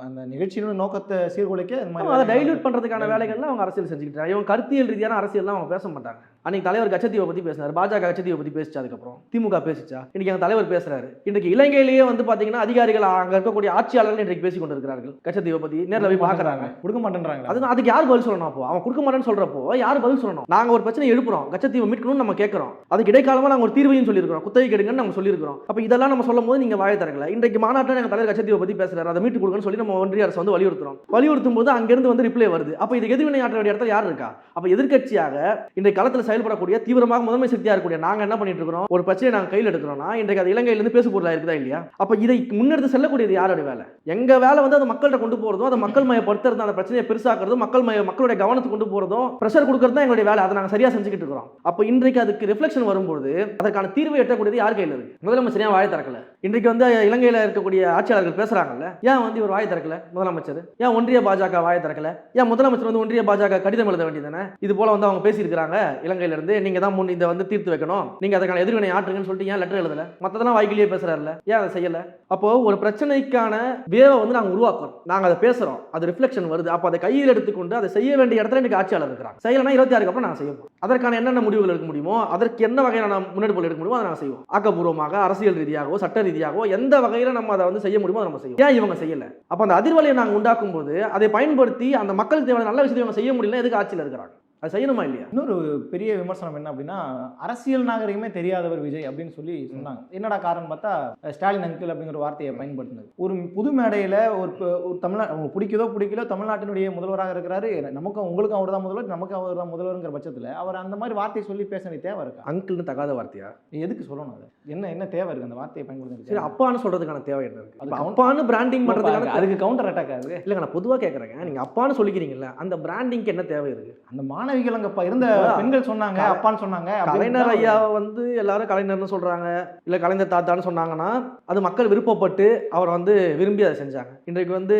அந்த நிகழ்ச்சியோட நோக்கத்தை சீர்குலைக்க அதை டைல்யூட் பண்றதுக்கான வேலைகள்லாம் அவங்க அரசியல் செஞ்சுக்கிட்டு இருக்காங்க. இவங்க கருத்தியல் ரீதியான அரசியல்லாம் அவங்க பேச மாட்டாங்க. அன்னைக்கு தலைவர் கச்சத்தீவை பத்தி பேசினார். பாஜக கச்சத்தீவை பத்தி பேசிச்சு அதுக்கப்புறம். திமுக பேசிச்சா? இன்னைக்கு எங்க தலைவர் பேசுறாரு. இன்னைக்கு இலங்கையிலேயே வந்து பாத்தீங்கன்னா அதிகாரிகள் அங்க இருக்கக்கூடிய ஆட்சியாளர்கள் இன்றைக்கு பேசி கொண்டிருக்கிறார்கள். கச்சத்தீவை பத்தி நேர்ல போய் பாக்குறாங்க. கொடுக்க மாட்டேன்றாங்க. அது அதுக்கு யார் பதில் சொல்லணும் அப்போ? அவன் கொடுக்க மாட்டேன்னு சொல்றப்போ யார் பதில் சொல்லணும்? நாங்க ஒரு பிரச்சனை எழுப்புறோம். கச்சத்தீவை மீட்கணும்னு நம்ம கேட்கறோம் அதுக்கு இடைக்காலமா நாங்க ஒரு தீர்வையும் சொல்லியிருக்கிறோம். குத்தகை கெடுங்கன்னு நம்ம சொல்லியிருக்கிறோம். அப்ப இதெல்லாம் நம்ம சொல்லும் போது நீங்க வாயை திறக்கல. இன்றைக்கு மாநாட்டில் எங்க தலைவர் கச்சத்தீவை பத்தி பேசுறாரு. அதை மீட்டு கொடுங்கன்னு சொல்லி நம்ம ஒன்றிய அரசு வந்து வலியுறுத்துறோம். வலியுறுத்தும் போது அங்கிருந்து வந்து ரிப்ளை வருது. அப்ப இதுக்கு எதிர்வினை ஆற்ற வேண்டிய இடத்துல யார் இருக்கா? அப்ப எதிர்க்கட்சியாக இன்றைய களத்தில் செயல்படக்கூடிய தீவிரமாக முதன்மை சக்தியா இருக்கக்கூடிய நாங்க என்ன பண்ணிட்டு இருக்கிறோம்? ஒரு பிரச்சனை நாங்க கையில் எடுக்கிறோம்னா இன்றைக்கு அது இலங்கையில இருந்து பேசு பொருளா இருக்குதா இல்லையா? அப்ப இதை முன்னெடுத்து செல்லக்கூடியது யாரோட வேலை? எங்க வேலை வந்து அதை மக்கள்கிட்ட கொண்டு போறதும் அதை மக்கள் மயப்படுத்துறது அந்த பிரச்சனையை பெருசாக்குறதும் மக்கள் மய மக்களுடைய கவனத்தை கொண்டு போறதும் பிரஷர் கொடுக்கறது தான் எங்களுடைய வேலை. அதை நாங்க சரியா செஞ்சுக்கிட்டு இருக்கிறோம். அப்ப இன்றைக்கு அதுக்கு ரிஃப்ளெக்ஷன் வரும்போது அதற்கான தீர்வை எட்டக்கூடியது யார் கையில் இருக்கு? முதலமைச்சர் ஏன் திறக்கல? இன்றைக்கு வந்து இலங்கையில இருக்கக்கூடிய ஆட்சியாளர்கள் பேசுறாங்கல்ல ஏன் வந்து இவர் வாயை திறக்கல? முதலமைச்சர். ஏன் ஒன்றிய பாஜக வாயை திறக்கல? ஏன் முதலமைச்சர் வந்து ஒன்றிய பாஜக கடிதம் எழுத வேண்டியதானே இது போல வந்து அவங்க பேசியிருக்கிறாங்க இலங்கை இலங்கையில இருந்து நீங்க தான் முன் இதை வந்து தீர்த்து வைக்கணும் நீங்க அதுக்கான எதிர்வினை ஆற்றுங்கன்னு சொல்லிட்டு ஏன் லெட்டர் எழுதல மத்ததெல்லாம் வாய்க்கிலேயே பேசுறாருல ஏன் அதை செய்யல அப்போ ஒரு பிரச்சனைக்கான வேவை வந்து நாங்க உருவாக்குறோம் நாங்க அதை பேசுறோம் அது ரிஃப்ளெக்ஷன் வருது அப்போ அதை கையில் எடுத்துக்கொண்டு அதை செய்ய வேண்டிய இடத்துல எனக்கு ஆட்சியாளர் இருக்கிறாங்க செய்யலைன்னா இருபத்தி ஆறுக்கு அப்புறம் நான் செய்வோம் அதற்கான என்னென்ன முடிவுகள் எடுக்க முடியுமோ அதற்கு என்ன வகையான முன்னெடுப்புகள் எடுக்க முடியுமோ அதை நாங்கள் செய்வோம் ஆக்கப்பூர்வமாக அரசியல் ரீதியாகவோ சட்ட ரீதியாகவோ எந்த வகையில் நம்ம அதை வந்து செய்ய முடியுமோ அதை நம்ம செய்வோம் ஏன் இவங்க செய்யல அப்போ அந்த அதிர்வலையை நாங்கள் உண்டாக்கும் போது அதை பயன்படுத்தி அந்த மக்கள் தேவையான நல்ல விஷயத்தை இவங்க செய்ய முடியல எதுக்கு ஆட்சியில் இருக்கிறாங்க அது செய்யணுமா இல்லையா? இன்னொரு பெரிய விமர்சனம் என்ன அப்படின்னா அரசியல் நாகரிகமே தெரியாதவர் விஜய் அப்படின்னு சொல்லி சொன்னாங்க. என்னடா காரணம் பார்த்தா ஸ்டாலின் அங்கிள் அப்படிங்கிற வார்த்தையை பயன்படுத்தினது. ஒரு புது மேடையில் ஒரு ஒரு தமிழ்நாடு உங்களுக்கு பிடிக்குதோ பிடிக்கலோ தமிழ்நாட்டினுடைய முதல்வராக இருக்கிறாரு. நமக்கும் உங்களுக்கும் அவர் தான் முதல்வர் நமக்கும் அவர் தான் முதல்வருங்கிற பட்சத்தில் அவர் அந்த மாதிரி வார்த்தையை சொல்லி பேச வேண்டிய தேவை இருக்கா? அங்கிள்னு தகாத வார்த்தையா? எதுக்கு சொல்லணும் அது? என்ன என்ன தேவை இருக்கு அந்த வார்த்தையை சரி பயன்படுத்த அப்பான்னு சொல்றதுக்கான தேவை என்ன இருக்கு? அது இப்ப count- அப்பான்னு பிராண்டிங் பண்றதுக்கான அதுக்கு கவுண்டர் அட்டாக் ஆகுது இல்லைங்க நான் பொதுவாக கேட்குறேங்க நீங்கள் அப்பான்னு சொல்லிக்கிறீங்கல்ல அந்த பிராண்டிங்க்கு என்ன தேவை இருக்கு? அந்த மாணவிகள் அங்க இருந்த பெண்கள் சொன்னாங்க அப்பான்னு சொன்னாங்க கலைஞர் ஐயாவை வந்து எல்லாரும் கலைஞர்னு சொல்றாங்க. இல்ல கலைஞர் தாத்தான்னு சொன்னாங்கன்னா அது மக்கள் விருப்பப்பட்டு அவர் வந்து விரும்பி அதை செஞ்சாங்க. இன்றைக்கு வந்து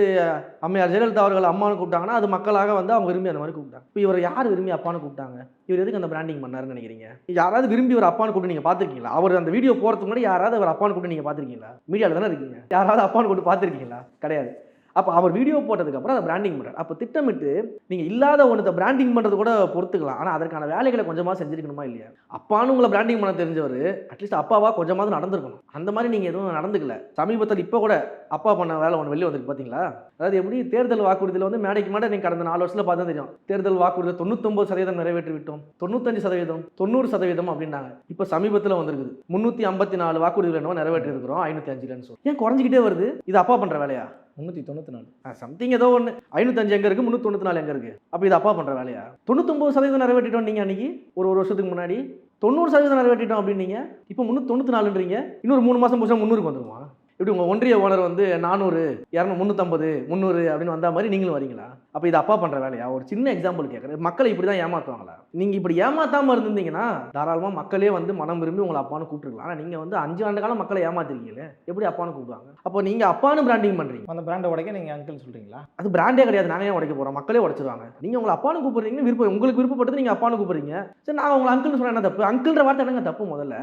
அம்மையார் ஜெயலலிதா அவர்கள் அம்மான்னு கூப்பிட்டாங்கன்னா அது மக்களாக வந்து அவங்க விரும்பி அந்த மாதிரி கூப்பிட்டாங்க. இப்போ இவர் யார் விரும்பி அப்பான்னு கூப்பிட்டாங்க? இவர் எதுக்கு அந்த பிராண்டிங் பண்ணாருன்னு நினைக்கிறீங்க? யாராவது விரும்பி ஒரு அப்பான்னு கூப்பிட்டு நீங்க பாத்துருக்கீங்களா அவர் அந்த வீடியோ போறதுக்கு முன்னாடி யாராவது அவர் அப்பான்னு கூப்பிட்டு நீங்க பாத்திருக்கீங்களா மீடியாவில் தானே இருக்கீங்க. யாராவது அப்பான்னு கூப்பிட்டு பார்த்துருக்கீங்களா? கிடையாது. அப்போ அவர் வீடியோ போட்டதுக்கு அப்புறம் அதை பிராண்டிங் பண்ணுறாரு அப்போ திட்டமிட்டு நீங்கள் இல்லாத ஒன்றத்தை பிராண்டிங் பண்ணுறது கூட பொறுத்துக்கலாம். ஆனால் அதற்கான வேலைகளை கொஞ்சமாக செஞ்சிருக்கணுமா இல்லையா? அப்பான்னு உங்களை பிராண்டிங் பண்ண தெரிஞ்சவர் அட்லீஸ்ட் அப்பாவா கொஞ்சமாவது நடந்திருக்கணும். அந்த மாதிரி நீங்கள் எதுவும் நடந்துக்கல. சமீபத்தில் இப்போ கூட அப்பா பண்ண வேலை ஒன்று வெளியே வந்திருக்கு பார்த்தீங்களா அதாவது எப்படி தேர்தல் வாக்குறுதியில் வந்து மேடைக்கு மேடை நீங்கள் கடந்த நாலு வருஷத்தில் பார்த்தா தெரியும். தேர்தல் வாக்குறுதி தொண்ணூத்தொம்பது சதவீதம் நிறைவேற்றி விட்டோம் தொண்ணூத்தஞ்சு சதவீதம் தொண்ணூறு சதவீதம் அப்படின்னாங்க. இப்போ சமீபத்தில் வந்திருக்குது. முந்நூற்றி ஐம்பத்தி நாலு வாக்குறுதிகள் என்னவோ நிறைவேற்றி இருக்கிறோம் ஐநூற்றி அஞ்சுலன்னு சொல்லி. ஏன் குறைஞ்சிக்கிட்டே வருது? இது அப்பா பண்ணுற வேலையா? முந்நூற்றி தொண்ணூற்றி நாலு. சம்திங் ஏதோ ஒன்று ஐநூத்தஞ்சு எங்கே இருக்குது முந்நூற்றி நாலு எங்கே இருக்குது அப்போ இது அப்பா பண்ணுற வேலையா? தொண்ணூத்தொம்பது சதவீதம் நிறைவேற்றிட்டோம் நீங்கள் அன்றைக்கி ஒரு ஒரு வருஷத்துக்கு முன்னாடி. தொண்ணூறு சதவீதம் நிறைவேற்றிட்டோம் அப்படின்னீங்க இப்போ முந்நூற்றி தொண்ணூற்றி நாலுன்றீங்க. இன்னொரு மூணு மாதம் முடிச்சா முந்நூறுக்கு வந்துருமா? இப்படி உங்கள் ஒன்றிய ஓனர் வந்து நானூறு இரநூறு முந்நூற்றம்பது முந்நூறு அப்படின்னு வந்த மாதிரி நீங்களும் வரீங்களா? அப்போ இது அப்பா பண்ணுற வேலையா? ஒரு சின்ன எக்ஸாம்பிள் கேட்குறேன் மக்களை இப்படி தான் ஏமாற்றுவாங்களா நீங்கள் இப்படி ஏமாத்தாமல் இருந்திருந்தீங்கன்னா தாராளமாக மக்களே வந்து மனம் விரும்பி உங்களை அப்பான்னு கூப்பிட்டுருக்கலாம். ஆனால் நீங்கள் வந்து அஞ்சு ஆண்டு காலம் மக்களை ஏமாத்திருக்கீங்களே? எப்படி அப்பான்னு கூப்பிடுவாங்க? அப்போ நீங்கள் அப்பான்னு பிராண்டிங் பண்ணுறீங்க அந்த பிராண்டை உடைக்க நீங்க அங்கிள் சொல்றீங்களா? அது பிராண்டே கிடையாது. நானே உடைக்க போறோம்? மக்களே உடைச்சிருவாங்க. நீங்க உங்களை அப்பான்னு கூப்பிடுறீங்க விருப்பம். உங்களுக்கு விருப்பப்பட்டது நீங்க அப்பான்னு கூப்பிடுறீங்க. சரி நான் உங்களை அங்கிள் சொன்னா என்ன தப்பு? அங்கிள்ன்ற வார்த்தை என்னங்க தப்பு முதல்ல?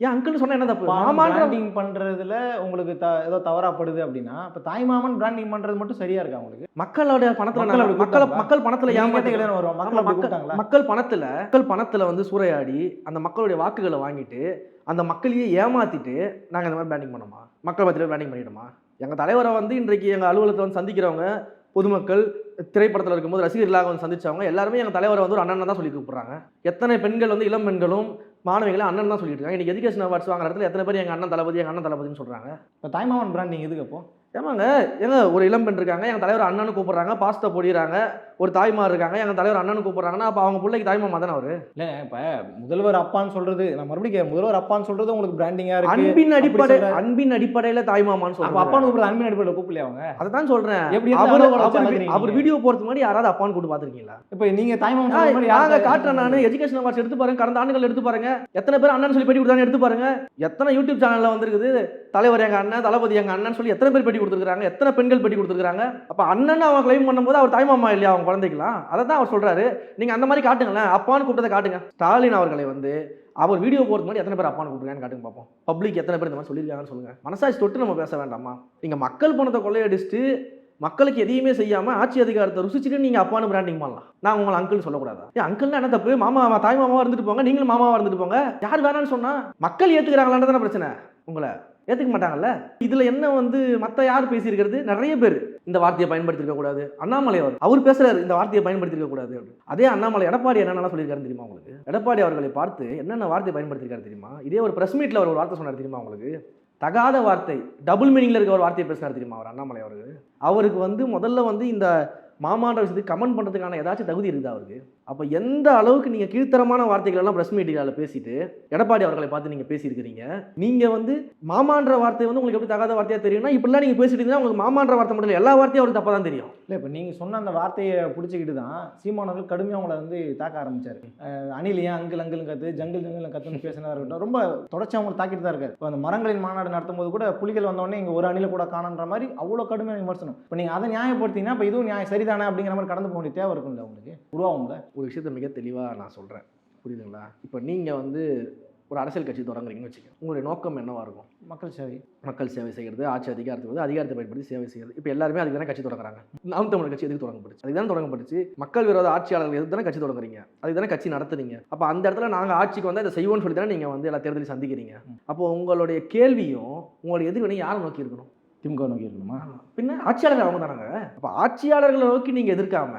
ஏன் அங்கிள் சொன்னா என்ன தப்பு? மாமான்ற பிராண்டிங் பண்றதுல உங்களுக்கு த- ஏதோ தவறாப்படுது அப்படின்னா இப்ப தாய்மாமன் பிராண்டிங் பண்றது மட்டும் சரியா இருக்கா உங்களுக்கு? மக்களோட பணத்துல மக்கள் மக்கள்? மக்கள் பணத்துல நீங்க ஏமாத்தி கேட்ட கேள்வி வரும் மக்கள் பணத்துல மக்கள் பணத்துல வந்து சூறையாடி அந்த மக்களுடைய வாக்குகளை வாங்கிட்டு அந்த மக்களையே ஏமாத்திட்டு நாங்க இந்த மாதிரி பேண்டிங் பண்ணோமா? மக்கள் மத்தியில் பேண்டிங் பண்ணிட்டோமா? எங்க தலைவரை வந்து இன்றைக்கு எங்க அலுவலகத்தில் வந்து சந்திக்கிறவங்க பொதுமக்கள் திரைப்படத்தில் இருக்கும்போது ரசிகர்களாக வந்து சந்திச்சவங்க எல்லாருமே எங்க தலைவரை வந்து ஒரு அண்ணன் தான் சொல்லி கூப்பிடுறாங்க. எத்தனை பெண்கள் வந்து இளம் பெண்களும் மாணவிகளும் அண்ணன் தான் சொல்லிட்டு இருக்காங்க. இன்னைக்கு எஜுகேஷன் அவார்ட்ஸ் வாங்குற இடத்துல எத்தனை பேர் எங்க அண்ணன் தளபதி எங்க அண்ணன் தளபதின்னு சொல்றாங்க? இப்ப தாய்மாமன் பிராண்டிங் எதுக்கு அப்போ? ஏமாங்க ஏங்க ஒரு இளம்பெண் இருக்காங்க என் தலைவர் அண்ணன்னு கூப்பிட்றாங்க பாஸ்தா பொடிறாங்க. ஒரு தாய்மார் இருக்காங்க எங்க தலைவர் அண்ணன்னு கூப்பிடுறாங்கன்னா அப்போ அவங்க பிள்ளைக்கு தாய்மாமா தானே அவரு? இல்ல இப்ப முதல்வர் அப்பான்னு சொல்றது நான் மறுபடியும். முதல்வர் அப்பான்னு சொல்றது உங்களுக்கு பிராண்டிங்கா இருக்கு? அன்பின் அடிப்படை. அன்பின் அடிப்படையில தாய்மாமான்னு அப்ப சொல்றாங்க அப்பான்னு கூப்பிடுறது அன்பின் அடிப்படையில் கூப்பிடலையா அவங்க? அதான் சொல்றேன். எப்படி இருந்து அவர்? வீடியோ போறதுக்கு முன்னாடி யாராவது அப்பான்னு கூப்பிட்டு பாத்திருக்கீங்களா இப்ப நீங்க தாய்மாமன் சொல்ற மாதிரி நாங்க யாருக்கு- காட்டுறேன் நான். எஜுகேஷன் அவார்ட்ஸ் எடுத்து பாருங்க. கடந்த ஆண்டுகள் எடுத்து பாருங்க. எத்தனை பேர் அண்ணன் சொல்லி பேட்டி கொடுத்தாங்க எடுத்து பாருங்க. எத்தனை யூடியூப் சேனல்ல வந்திருக்குது. தலைவர் எங்க அண்ணன் தளபதி எங்க அண்ணன் சொல்லி எத்தனை பேர் பேட்டி கொடுத்துருக்காங்க எத்தனை பெண்கள் பேட்டி கொடுத்துருக்காங்க அப்ப அண்ணன் அவன் கிளைம் பண்ணும்போது அவர் தாய்மாமா இல்லையா அவங்க குழந்தைக்கலாம் அதை தான் அவர் சொல்கிறாரு நீங்கள் அந்த மாதிரி காட்டுங்களேன். அப்பான்னு கூப்பிட்டதை காட்டுங்க. ஸ்டாலின் அவர்களை வந்து அவர் வீடியோ போகிறது முன்னாடி எத்தனை பேர் அப்பான்னு கூப்பிடுங்கன்னு காட்டுங்க பார்ப்போம் பப்ளிக் எத்தனை பேர் இந்த மாதிரி சொல்லியிருக்காங்கன்னு சொல்லுங்க. மனசாட்சி தொட்டு நம்ம பேச வேண்டாமா? நீங்கள் மக்கள் பணத்தை கொள்ளையடிச்சுட்டு மக்களுக்கு எதையுமே செய்யாமல் ஆட்சி அதிகாரத்தை ருசிச்சுட்டு நீங்கள் அப்பான்னு பிராண்டிங் பண்ணலாம். நான் உங்களை அங்கிள் சொல்லக்கூடாது? ஏன் அங்கிள்னா என்ன தப்பு? மாமா தாய் மாமாவாக இருந்துட்டு போங்க நீங்களும் மாமாவாக இருந்துட்டு போங்க. யார் வேணாம்னு சொன்னால் மக்கள் ஏத்துக்கிறாங்களான்றதான பிரச்சனை. உங்களை ஏற்றுக்க மாட்டாங்கல்ல? இதில் என்ன வந்து மற்ற யார் பேசியிருக்கிறது? நிறைய பேர். இந்த வார்த்தையை பயன்படுத்திருக்க கூடாது. அண்ணாமலை அவர் அவர் பேசுறாரு இந்த வார்த்தையை பயன்படுத்திருக்க கூடாது அப்படின்னு. அதே அண்ணாமலை எடப்பாடி என்னென்ன சொல்லியிருக்காரு தெரியுமா உங்களுக்கு? எடப்பாடி அவர்களை பார்த்து என்னென்ன வார்த்தை பயன்படுத்திருக்காரு தெரியுமா? இதே ஒரு பிரஸ் மீட்ல அவர் ஒரு வார்த்தை சொன்னார் தெரியுமா உங்களுக்கு? தகாத வார்த்தை டபுள் மீனிங்ல இருக்க ஒரு வார்த்தையை பேசினார் தெரியுமா அவர் அண்ணாமலை அவர்கள் அவருக்கு வந்து முதல்ல வந்து இந்த மாமான்ற விஷயத்துக்கு கமெண்ட் பண்ணுறதுக்கான ஏதாச்சும் தகுதி இருக்குதா அவருக்கு? அப்போ எந்த அளவுக்கு நீங்கள் கீழ்த்தரமான வார்த்தைகளெல்லாம் ப்ரெஸ் மீடியாவில் பேசிட்டு எடப்பாடி அவர்களை பார்த்து நீங்கள் பேசியிருக்கிறீங்க? நீங்கள் வந்து மாமான்ற வார்த்தை வந்து உங்களுக்கு எப்படி தகாத வார்த்தையாக தெரியும்னா இப்படிலாம் நீங்கள் பேசிட்டு உங்களுக்கு மாமான்ற வார்த்தை மட்டும் இல்லை எல்லா வார்த்தையும் அவருக்கு தப்பாக தான் தெரியும். இல்லை இப்போ நீங்கள் சொன்ன அந்த வார்த்தையை பிடிச்சிக்கிட்டு தான் சீமானவர்கள் கடுமையாக அவங்கள வந்து தாக்க ஆரம்பித்தார் அஹ் அணில் ஏன் அங்கிள் அங்கிள் கற்று ஜங்கிள் ஜங்கிள் கற்றுன்னு பேசினதா இருக்கட்டும் ரொம்ப தொடர்ச்சி அவங்களை தாக்கிட்டு தான் இருக்காரு. இப்போ அந்த மரங்களின் மாநாடு நடத்தும் போது கூட புலிகள் வந்தோடனே இங்கே ஒரு அணில கூட காணன்ற மாதிரி அவ்வளோ கடுமையான விமர்சனம். இப்போ நீங்கள் அதை நியாயப்படுத்தீங்கன்னா இப்போ இதுவும் நியாயம் சரி சரிதானே அப்படிங்கிற மாதிரி கடந்து போக வேண்டிய தேவை இருக்கும்ல உங்களுக்கு? உருவாகும்ல ஒரு விஷயத்தை மிக தெளிவாக நான் சொல்கிறேன் புரியுதுங்களா? இப்போ நீங்கள் வந்து ஒரு அரசியல் கட்சி தொடங்குறீங்கன்னு வச்சுக்கோங்க. உங்களுடைய நோக்கம் என்னவா இருக்கும்? மக்கள் சேவை. மக்கள் சேவை செய்கிறது ஆட்சி அதிகாரத்துக்கு வந்து அதிகாரத்தை பயன்படுத்தி சேவை செய்கிறது இப்போ எல்லாருமே அதுக்கு தானே கட்சி தொடங்குறாங்க. நாம் தமிழர் கட்சி எதுக்கு தொடங்கப்பட்டுச்சு? அதுக்கு தானே தொடங்கப்பட்டுச்சு. மக்கள் விரோத ஆட்சியாளர்கள் எதுக்கு தானே கட்சி தொடங்குறீங்க? அதுக்கு தானே கட்சி நடத்துறீங்க அப்போ அந்த இடத்துல நாங்கள் ஆட்சிக்கு வந்து அதை செய்வோம்னு சொல்லி தானே நீங்கள் வந்து எல்லா தேர்தலையும் சந்திக்கிறீங்க. அப்போ உங்களுடைய கேள்வியும் உங்களுடைய எதிர்வினை யாரை நோக்கி இருக்கணும்? திமுக நோக்கி இருக்கணுமா? பின்ன ஆட்சியாளர்கள் அவங்க தானாங்க? அப்போ ஆட்சியாளர்களை நோக்கி நீங்கள் எதிர்க்காம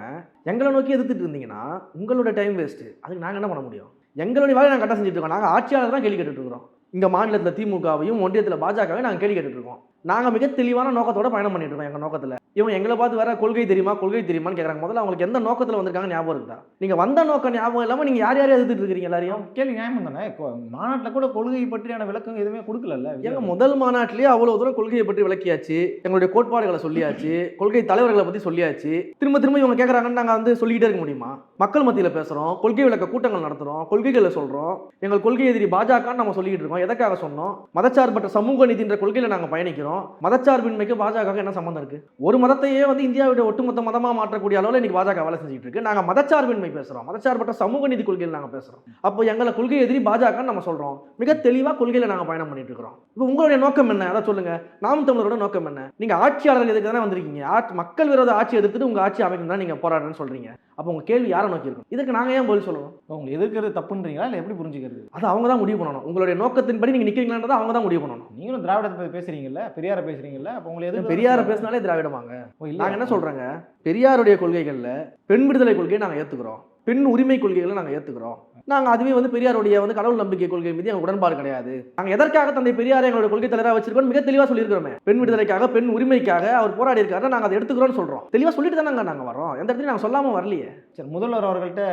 எங்களை நோக்கி எதிர்த்துட்டு இருந்தீங்கன்னா உங்களோட டைம் வேஸ்ட்டு அதுக்கு நாங்கள் என்ன பண்ண முடியும்? எங்களுடைய வேலை நாங்கள் கரெக்டாக செஞ்சுட்டு இருக்கோம். நாங்கள் ஆட்சியாளர் தான் கேள்வி கேட்டுட்டு இருக்கிறோம். இங்கே மாநிலத்தில் திமுகவையும் ஒன்றியத்தில் பாஜகவையும் நாங்கள் கேள்வி கேட்டுட்டு இருக்கோம். நாங்கள் மிக தெளிவான நோக்கத்தோட பயணம் பண்ணிட்டு இருக்கோம் எங்கள் நோக்கத்தில். இவங்க எங்களை பார்த்து வேற கொள்கை தெரியுமா? கொள்கை தெரியுமான்னு கேட்குறாங்க முதல்ல அவங்களுக்கு எந்த நோக்கத்தில் வந்திருக்காங்க ஞாபகம் இருக்குதா நீங்கள் வந்த நோக்கம் ஞாபகம் இல்லாமல் நீங்கள் யார் யாரையும் எதிர்த்துட்டு இருக்கீங்க எல்லாரையும்? கேள்வி நியாயம் தானே? இப்போ மாநாட்டில் கூட கொள்கை பற்றியான விளக்கம் எதுவுமே கொடுக்கலல்ல? எங்க முதல் மாநாட்டிலேயே அவ்வளவு தூரம் கொள்கையை பற்றி விளக்கியாச்சு. எங்களுடைய கோட்பாடுகளை சொல்லியாச்சு. கொள்கை தலைவர்களை பத்தி சொல்லியாச்சு. திரும்ப திரும்ப இவங்க கேட்குறாங்கன்னு நாங்கள் வந்து சொல்லிக்கிட்டே இருக்க முடியுமா? மக்கள் மத்தியில் பேசுறோம் கொள்கை விளக்க கூட்டங்கள் நடத்துறோம் கொள்கைகளை சொல்றோம். எங்கள் கொள்கை எதிரி பாஜகன்னு நம்ம சொல்லிக்கிட்டு இருக்கோம். எதற்காக சொன்னோம்? மதச்சார்பற்ற சமூக நீதின்ற கொள்கையில நாங்கள் பயணிக்கிறோம். மதச்சார்பின்மைக்கு பாஜக என்ன சம்மந்தம் இருக்கு? ஒரு மதத்தையே வந்து இந்தியாவுடைய ஒட்டுமொத்த மதமாக மாற்றக்கூடிய அளவில் இன்னைக்கு பாஜக வேலை செஞ்சுட்டு இருக்கு. நாங்கள் மதச்சார்பின்மை பேசுறோம். மதச்சார்பற்ற சமூக நீதி கொள்கையில் நாங்கள் பேசுறோம். அப்போ எங்களை கொள்கை எதிரி பாஜகன்னு நம்ம சொல்றோம். மிக தெளிவாக கொள்கையில நாங்கள் பயணம் பண்ணிட்டு இருக்கிறோம். இப்போ உங்களுடைய நோக்கம் என்ன? அதை சொல்லுங்க. நாம் தமிழரோட நோக்கம் என்ன? நீங்க ஆட்சியாளர்கள் எதுக்கு தானே வந்திருக்கீங்க? மக்கள் விரோத ஆட்சி எதிர்த்துட்டு உங்க ஆட்சி அமைக்கணும் தான் நீங்க போராடுறேன்னு சொல்றீங்க. அப்போ உங்க கேள்வி யாரை நோக்கி இருக்கும்? இதுக்கு நாங்க ஏன் பதில் சொல்லணும்? உங்களை எதிர்க்கிறது தப்புன்றீங்களா? இல்லை எப்படி புரிஞ்சுக்கிறது? அது அவங்க தான் முடிவு பண்ணணும். உங்களுடைய நோக்கத்தின்படி நீங்க நிக்கிறீங்களான்றதை அவங்க தான் முடிவு பண்ணணும். நீங்களும் திராவிடத்தை பேசுறீங்கல்ல? பெரியாரை பேசுறீங்கல்ல? அப்போ உங்களை எதிர்க்கிறது பெரியாரை பேசினாலே திராவிடமாங்க. ஓ, இல்லையா? நாங்க என்ன சொல்றோங்க? பெரியாருடைய கொள்கைகள்ல பெண் விடுதலை கொள்கையை நாங்க ஏத்துக்கிறோம். பெண் உரிமை கொள்கைகளை நாங்க ஏத்துக்கிறோம். நாங்க அதுவே வந்து பெரியாருடைய வந்து கடவுள் நம்பிக்கை கொள்கை மீது எங்களுக்கு உடன்பாடு கிடையாது. நாங்க எதற்காக தந்தை பெரியாரை எங்களுடைய கொள்கை தலைவராக வச்சிருக்கோம் மிக தெளிவா சொல்லியிருக்கிறோமே. பெண் விடுதலைக்காக பெண் உரிமைக்காக அவர் போராடி இருக்காரு நாங்க அதை எடுத்துக்கிறோம்னு சொல்றோம். தெளிவா சொல்லிட்டு தானே நாங்க வரோம் எந்த இடத்துலையும் நாங்க சொல்லாம வரலையே. சரி முதல்வர் அவர்கள்ட்ட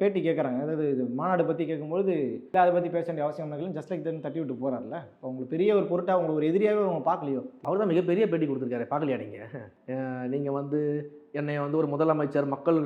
பேட்டி கேட்குறாங்க அதாவது இது மாநாடு பற்றி கேட்கும்போது இல்லை அதை பற்றி பேச வேண்டிய அவசியம் இல்லை ஜஸ்ட் லைக் தட்டி விட்டு போறாருல்ல. இப்போ உங்களுக்கு பெரிய ஒரு பொருட்டாக உங்களுக்கு ஒரு எதிரியாகவே அவங்க பார்க்கலையோ? அவர் தான் மிகப்பெரிய பேட்டி கொடுத்துருக்காரு பார்க்கலையா நீங்கள் நீங்கள் வந்து என்னை வந்து ஒரு முதலமைச்சர் மக்கள்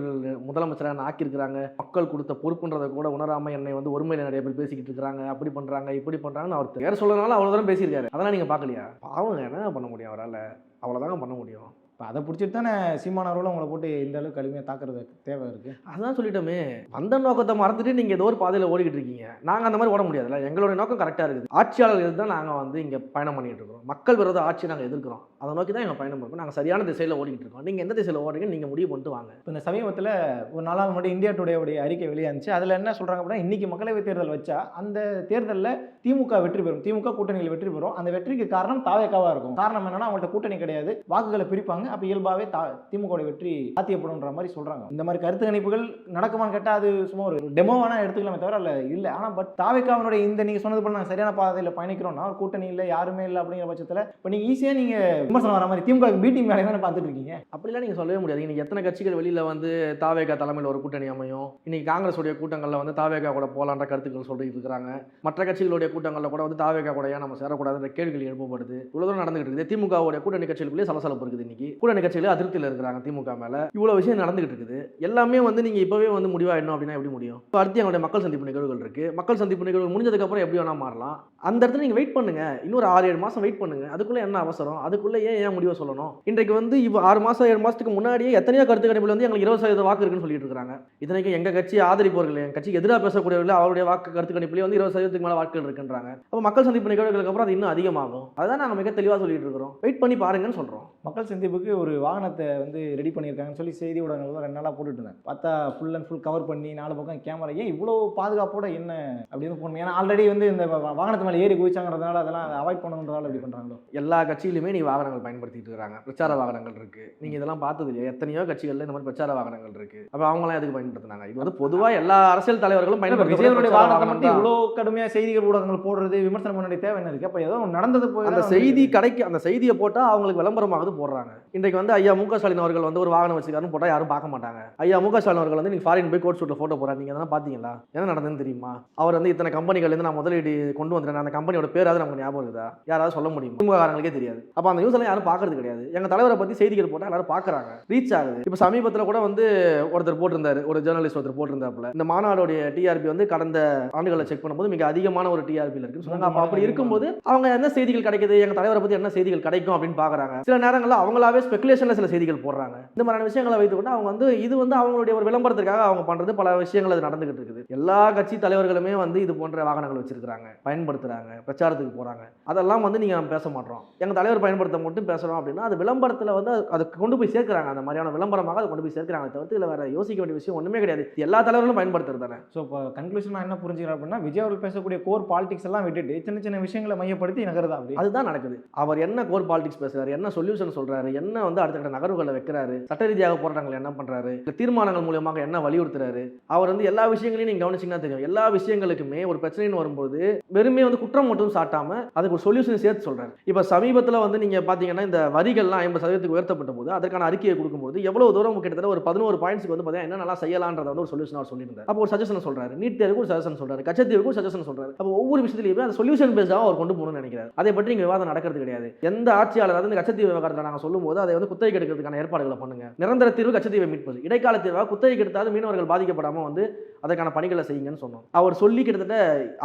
முதலமைச்சராக என்னை ஆக்கியிருக்கிறாங்க. மக்கள் கொடுத்த பொறுப்புன்றதை கூட உணராமல் என்னை வந்து ஒருமையில நிறைய பேர் பேசிக்கிட்டு இருக்காங்க அப்படி பண்ணுறாங்க இப்படி பண்ணுறாங்கன்னு அவர் வேறு சொல்லனால அவ்வளோ தூரம் பேசியிருக்காரு. அதெல்லாம் நீங்கள் பார்க்கலையா? பாவங்க என்ன பண்ண முடியும் அவரால்? அவ்வளோதாங்க பண்ண முடியும். இப்போ அதை பிடிச்சிட்டு தானே சீமானவர்களும் உங்களை போட்டு இந்த அளவுக்கு கடுமையாக தாக்குறது தேவை இருக்குது அதான் சொல்லிட்டோமே. வந்த நோக்கத்தை மறந்துட்டு நீங்கள் ஏதோ ஒரு பாதையில் ஓடிக்கிட்டு இருக்கீங்க. நாங்கள் அந்த மாதிரி ஓட முடியாதுல்ல. எங்களுடைய நோக்கம் கரெக்டாக இருக்குது. ஆட்சியாளர்கள் தான் நாங்கள் வந்து இங்கே பயணம் பண்ணிகிட்டு இருக்கோம் மக்கள் விரோத ஆட்சி நாங்கள் எதிர்க்கிறோம். அதை நோக்கி தான் எங்கள் பயணம் இருக்கும் நாங்கள் சரியான திசையில் ஓடிக்கிட்டு இருக்கோம். நீங்கள் எந்த திசையில் ஓடுறீங்கன்னு நீங்கள் முடிவு பண்ணிட்டு வாங்க. இப்போ இந்த சமீபத்தில் ஒரு நாளாக முன்னாடி இந்தியா டுடேவுடைய அறிக்கை வெளியாந்துச்சு. அதில் என்ன சொல்கிறாங்க அப்படின்னா இன்றைக்கி மக்களவை தேர்தல் வச்சா அந்த தேர்தலில் திமுக வெற்றி பெறும். திமுக கூட்டணிகள் வெற்றி பெறும். அந்த வெற்றிக்கு காரணம் தாவேக்காவாக இருக்கும். காரணம் என்னன்னா அவங்கள்ட்ட கூட்டணி கிடையாது. வாக்குகளை பிரிப்பாங்க. அப்போ இயல்பாகவே தா திமுக வெற்றி சாத்தியப்படும்ன்ற மாதிரி சொல்கிறாங்க இந்த மாதிரி கருத்து கணிப்புகள் நடக்குமான்னு கேட்டால் அது சும்மா ஒரு டெமோவானா எடுத்துக்கலாமே தவிர இல்லை இல்லை. ஆனால் பட் தாவேக்காவனுடைய இந்த நீங்கள் சொன்னது போல நாங்கள் சரியான பாதையில் பயணிக்கிறோம்னா ஒரு கூட்டணி இல்லை யாருமே இல்லை அப்படிங்கிற பட்சத்தில் இப்போ நீங்கள் ஈஸியாக நீங்கள் விமர்சனம் வர மாதிரி திமுக பி டீம் வேலையை தானே பார்த்துட்டு இருக்கீங்க? அப்படிலாம் நீங்க சொல்லவே முடியாது. இன்னைக்கு எத்தனை கட்சிகள் வெளியில வந்து தாவேகா தலைமையில் ஒரு கூட்டணி அமையும்? இன்னைக்கு காங்கிரஸ் உடைய கூட்டங்களில் வந்து தாவேகா கூட போலான்ற கருத்துக்கள் சொல்லிட்டு இருக்கிறாங்க மற்ற கட்சிகளுடைய கூட்டங்களில் கூட வந்து தாவேகா கூட ஏன் நம்ம சேரக்கூடாதுன்ற கேள்விகள் எழுப்பப்படுது. இவ்வளவு தூரம் நடந்துகிட்டு இருக்குது. திமுகவுடைய கூட்டணி கட்சிகளுக்குள்ளே சலசலப்பு இருக்குது இன்னைக்கு. கூட்டணி கட்சிகளே அதிருப்தியில் இருக்கிறாங்க திமுக மேல. இவ்வளவு விஷயம் நடந்துகிட்டு இருக்குது. எல்லாமே வந்து நீங்க இப்பவே வந்து முடிவாயிடணும் அப்படின்னா எப்படி முடியும்? இப்போ அடுத்து எங்களுடைய மக்கள் சந்திப்பு நிகழ்வுகள் இருக்கு. மக்கள் சந்திப்பு நிகழ்வு முடிஞ்சதுக்கு அப்புறம் எப்படி வேணா மாறலாம். அந்த இடத்துல நீங்க வெயிட் பண்ணுங்க. இன்னொரு ஆறு ஏழு மாசம் வெயிட் பண்ணுங்க. அதுக்குள்ள என்ன அவசரம்? அதுக்குள்ள ஏன் ஏன் முடிவை சொல்லணும்? இன்றைக்கு வந்து இப்போ ஆறு மாசம் ஏழு மாசத்துக்கு முன்னாடியே எத்தனையோ கருத்து கணிப்பில் வந்து எங்களுக்கு இருபது சதவீத வாக்கு இருக்குன்னு சொல்லிட்டு இருக்காங்க. இத்தனைக்கு எங்க கட்சி ஆதரிப்பவர்கள் எங்க கட்சிக்கு எதிராக பேசக்கூடியவர்கள் அவருடைய வாக்கு கருத்து கணிப்பிலே வந்து இருபது சதவீதத்துக்கு மேல வாக்குகள் இருக்குன்றாங்க. அப்போ மக்கள் சந்திப்பு நிகழ்வுகளுக்கு அப்புறம் அது இன்னும் அதிகமாகும். அதுதான் நாங்க மிக தெளிவா சொல்லிட்டு இருக்கிறோம். வெயிட் பண்ணி பாருங்கன்னு சொல்றோம். மக்கள் சந்திப்புக்கு ஒரு வாகனத்தை வந்து ரெடி பண்ணியிருக்காங்கன்னு சொல்லி செய்தி ஊடகங்கள் ரெண்டு நாளாக போட்டுட்டு இருந்தேன். பார்த்தா ஃபுல் அண்ட் ஃபுல் கவர் பண்ணி நாலு பக்கம் கேமரா ஏன் இவ்வளோ பாதுகாப்போட என்ன அப்படின்னு போகணும் ஏன்னா ஆல்ரெடி வந்து இந்த வாகனத்து மேலே ஏறி குதிச்சாங்கிறதுனால அதெல்லாம் அவாய்ட் பண்ணணுன்றதால இப்படி பண்ணுறாங்களோ எல்லா கட்சியிலுமே நீ வாகனங்கள் பயன்படுத்திட்டு இருக்காங்க. பிரச்சார வாகனங்கள் இருக்கு. நீங்க இதெல்லாம் பார்த்தது இல்லையா எத்தனையோ கட்சிகள்ல இந்த மாதிரி பிரச்சார வாகனங்கள் இருக்கு. அப்ப அவங்களாம் எதுக்கு பயன்படுத்தினாங்க? இது வந்து பொதுவா எல்லா அரசியல் தலைவர்களும் விஜயனுடைய பயன்படுத்துற வாகனத்தை மட்டும். இவ்வளோ கடுமையாக செய்திகள் ஊடகங்கள் போடுறது விமர்சனம் பண்ண தேவை என்ன இருக்கு? அப்போ ஏதோ நடந்தது போய் அந்த செய்தி கடைக்கு அந்த செய்தியை போட்டா அவங்களுக்கு விளம்பரமாகுது போடுறாங்க. இன்றைக்கு வந்து ஐயா மு ஸ்டாலின் அவர்கள் வந்து ஒரு வாகனம் வச்சிருக்காருன்னு போட்டா யாரும் பார்க்க மாட்டாங்க. ஐயா மு ஸ்டாலின் அவர்கள் வந்து நீங்க ஃபாரின் போய் கோட் ஷூட்ல போட்டோ போறாரு நீங்க அதெல்லாம் பாத்தீங்களா என்ன நடந்ததுன்னு தெரியுமா? அவர் வந்து இத்தனை கம்பெனிகள் இருந்து நான் முதலீடு கொண்டு வந்துட்டேன் அந்த கம்பெனியோட பேராவது நமக்கு ஞாபகம் இருக்குதா? யாராவது சொல்ல முடியும்? திமுக காரங்களுக்கே தெரியாது. அப்ப அந்த நியூஸ் நியூஸ்லாம் யாரும் பார்க்கறது கிடையாது. எங்கள் தலைவரை பற்றி செய்திகள் போட்டால் எல்லாரும் பார்க்குறாங்க. ரீச் ஆகுது. இப்போ சமீபத்தில் கூட வந்து ஒருத்தர் போட்டிருந்தாரு. ஒரு ஜேர்னலிஸ்ட் ஒருத்தர் போட்டிருந்தாப்புல. இந்த மாநாடுடைய டிஆர்பி வந்து கடந்த ஆண்டுகளை செக் பண்ணும்போது மிக அதிகமான ஒரு டிஆர்பியில் இருக்குன்னு சொன்னாங்க அப்ப அப்படி இருக்கும்போது அவங்க என்ன செய்திகள் கிடைக்குது? எங்கள் தலைவரை பற்றி என்ன செய்திகள் கிடைக்கும் அப்படின்னு பார்க்குறாங்க. சில நேரங்களில் அவங்களாவே ஸ்பெகுலேஷனில் சில செய்திகள் போடுறாங்க. இந்த மாதிரியான விஷயங்களை வைத்துக்கொண்டு அவங்க வந்து இது வந்து அவங்களுடைய ஒரு விளம்பரத்துக்காக அவங்க பண்ணுறது பல விஷயங்கள் அது நடந்துகிட்டு இருக்குது. எல்லா கட்சி தலைவர்களுமே வந்து இது போன்ற வாகனங்கள் வச்சிருக்கிறாங்க. பயன்படுத்துகிறாங்க பிரச்சாரத்துக்கு போகிறாங்க அதெல்லாம் வந்து நீங்கள் பேச மாட்டோம். எங்கள் தலைவர் பயன்படுத்த மட்டும் பேசுறோம் அப்படின்னா அது விளம்பரத்துல வந்து அதை கொண்டு போய் சேர்க்கிறாங்க. அந்த மாதிரியான விளம்பரமாக அதை கொண்டு போய் சேர்க்கிறாங்க தவிர்த்து இதுல வேற யோசிக்க வேண்டிய விஷயம் ஒண்ணுமே கிடையாது. எல்லா தலைவர்களும் பயன்படுத்துறது தானே. ஸோ இப்போ கன்க்ளூஷன் என்ன புரிஞ்சுக்கிறேன் அப்படின்னா விஜய் அவர்கள் பேசக்கூடிய கோர் பாலிடிக்ஸ் எல்லாம் விட்டுட்டு சின்ன சின்ன விஷயங்களை மையப்படுத்தி நகருதா அப்படி? அதுதான் நடக்குது. அவர் என்ன கோர் பாலிடிக்ஸ் பேசுறாரு என்ன சொல்யூஷன் சொல்றாரு என்ன வந்து அடுத்த கட்ட நகர்வுகளை வைக்கிறாரு சட்ட ரீதியாக போராட்டங்கள் என்ன பண்றாரு இல்ல தீர்மானங்கள் மூலியமாக என்ன வலியுறுத்துறாரு அவர் வந்து எல்லா விஷயங்களையும் நீங்க கவனிச்சீங்கன்னா தெரியும். எல்லா விஷயங்களுக்குமே ஒரு பிரச்சனைன்னு வரும்போது வெறுமே வந்து குற்றம் மட்டும் சாட்டாம அதுக்கு ஒரு சொல்யூஷன் சேர்த்து சொல்றாரு. இப்ப சமீபத்துல வந்து நீங்க பார்த்தீங்கன்னா இந்த வரிகள்லாம் ஐம்பது சதவீதத்துக்கு உயர்த்தப்பட்ட போது அதற்கான அறிக்கையை கொடுக்கும்போது எவ்வளவு தூரம் கிட்டத்தட்ட ஒரு பதினோரு பாயிண்ட்ஸ்க்கு வந்து பார்த்தீங்கன்னா என்ன நல்லா செய்யலான்றத வந்து ஒரு சொல்யூஷன் அவர் சொல்லியிருந்தார். அப்போ ஒரு சஜஷன் சொல்றாரு. நீட் தேர்வுக்கு ஒரு சஜஷன் சொல்றாரு. கச்சத்தீவுக்கு ஒரு சஜஷன் சொல்றாரு. அப்போ ஒவ்வொரு விஷயத்துலையுமே அந்த சொல்யூஷன் பேஸ்டாக அவர் கொண்டு போகணும்னு நினைக்கிறார். அதை பற்றி இங்கே விவாதம் நடக்கிறது கிடையாது. எந்த ஆட்சியாளர் அதாவது இந்த கச்சத்தீவு விவகாரத்தில் நாங்கள் சொல்லும்போது அதை வந்து குத்தகை எடுக்கிறதுக்கான ஏற்பாடுகளை பண்ணுங்க. நிரந்தர தீர்வு கச்சத்தீவை மீட்பது இடைக்கால தீர்வாக குத்தகை எடுத்தாலும் மீனவர்கள் பாதிக்கப்படாமல் வந்து அதற்கான பணிகளை செய்யுங்கன்னு சொன்னோம். அவர் சொல்லி கிட்டத்தட்ட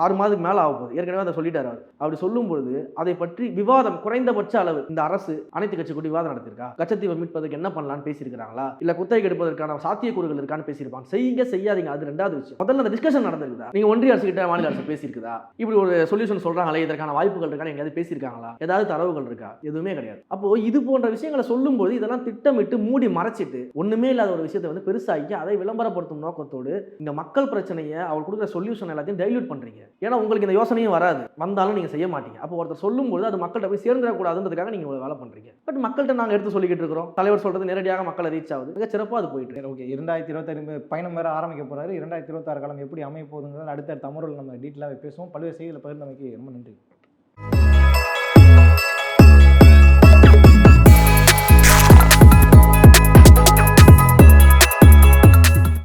ஆறு மாதத்துக்கு மேலே ஆகும் போகுது. ஏற்கனவே அதை சொல்லிட்டார் அவர். அப்படி சொல்லும் பொழுது அதை பற்றி விவாதம் குறைந்தபட்ச அளவு இந்த அரசு அனைத்து கட்சி கூட்டி விவாதம் நடத்திருக்கா கச்சத்தீவை மீட்பதற்கு என்ன பண்ணலாம்னு பேசியிருக்காங்களா இல்ல குத்தகை எடுப்பதற்கான சாத்தியக்கூறுகள் இருக்கான்னு பேசியிருப்பாங்க. செய்யுங்க செய்யாதீங்க. அது ரெண்டாவது விஷயம். முதல்ல அந்த டிஸ்கஷன் நடந்திருக்குதா? நீங்க ஒன்றிய அரசு கிட்ட மாநில அரசு பேசியிருக்குதா? இப்படி ஒரு சொல்யூஷன் சொல்றாங்களே இதற்கான வாய்ப்புகள் இருக்கான்னு எங்கேயாவது பேசியிருக்காங்களா? ஏதாவது தரவுகள் இருக்கா? எதுவுமே கிடையாது. அப்போ இது போன்ற விஷயங்களை சொல்லும்போது இதெல்லாம் திட்டமிட்டு மூடி மறைச்சிட்டு ஒண்ணுமே இல்லாத ஒரு விஷயத்தை வந்து பெருசாக்கி அதை விளம்பரப்படுத்தும் நோக்கத்தோடு இந்த மக்கள் பிரச்சனையை அவர் கொடுக்குற சொல்யூஷன் எல்லாத்தையும் டைல்யூட் பண்றீங்க. ஏன்னா உங்களுக்கு இந்த யோசனையும் வராது. வந்தாலும் நீங்க செய்ய மாட்டீங்க. அப்போ ஒருத்தர் சொல்லும்போது அது மக்கள்கிட்ட போய் சேர்ந்துடக்கூடாதுன்றதுக்காக நீங்க இவ்வளவு வேலை பண்றீங்க. பட் மக்கள்கிட்ட நாங்க எடுத்து சொல்லிக்கிட்டு இருக்கிறோம். தலைவர் சொல்றது நேரடியாக மக்களை ரீச் ஆகுது. மிக சிறப்பாக அது போயிட்டு இருக்கு. ஓகே இரண்டாயிரத்தி இருபத்தாறு பயணம் வேற ஆரம்பிக்க போகிறாரு இரண்டாயிரத்தி இருபத்தாறு காலம் எப்படி அமைய போகுதுங்கிறது அடுத்தடுத்த அமர்வில் நம்ம டீட்டெயிலாக பேசுவோம். பல்வேறு செய்திகளை பகிர்ந்தமைக்கு ரொம்ப நன்றி.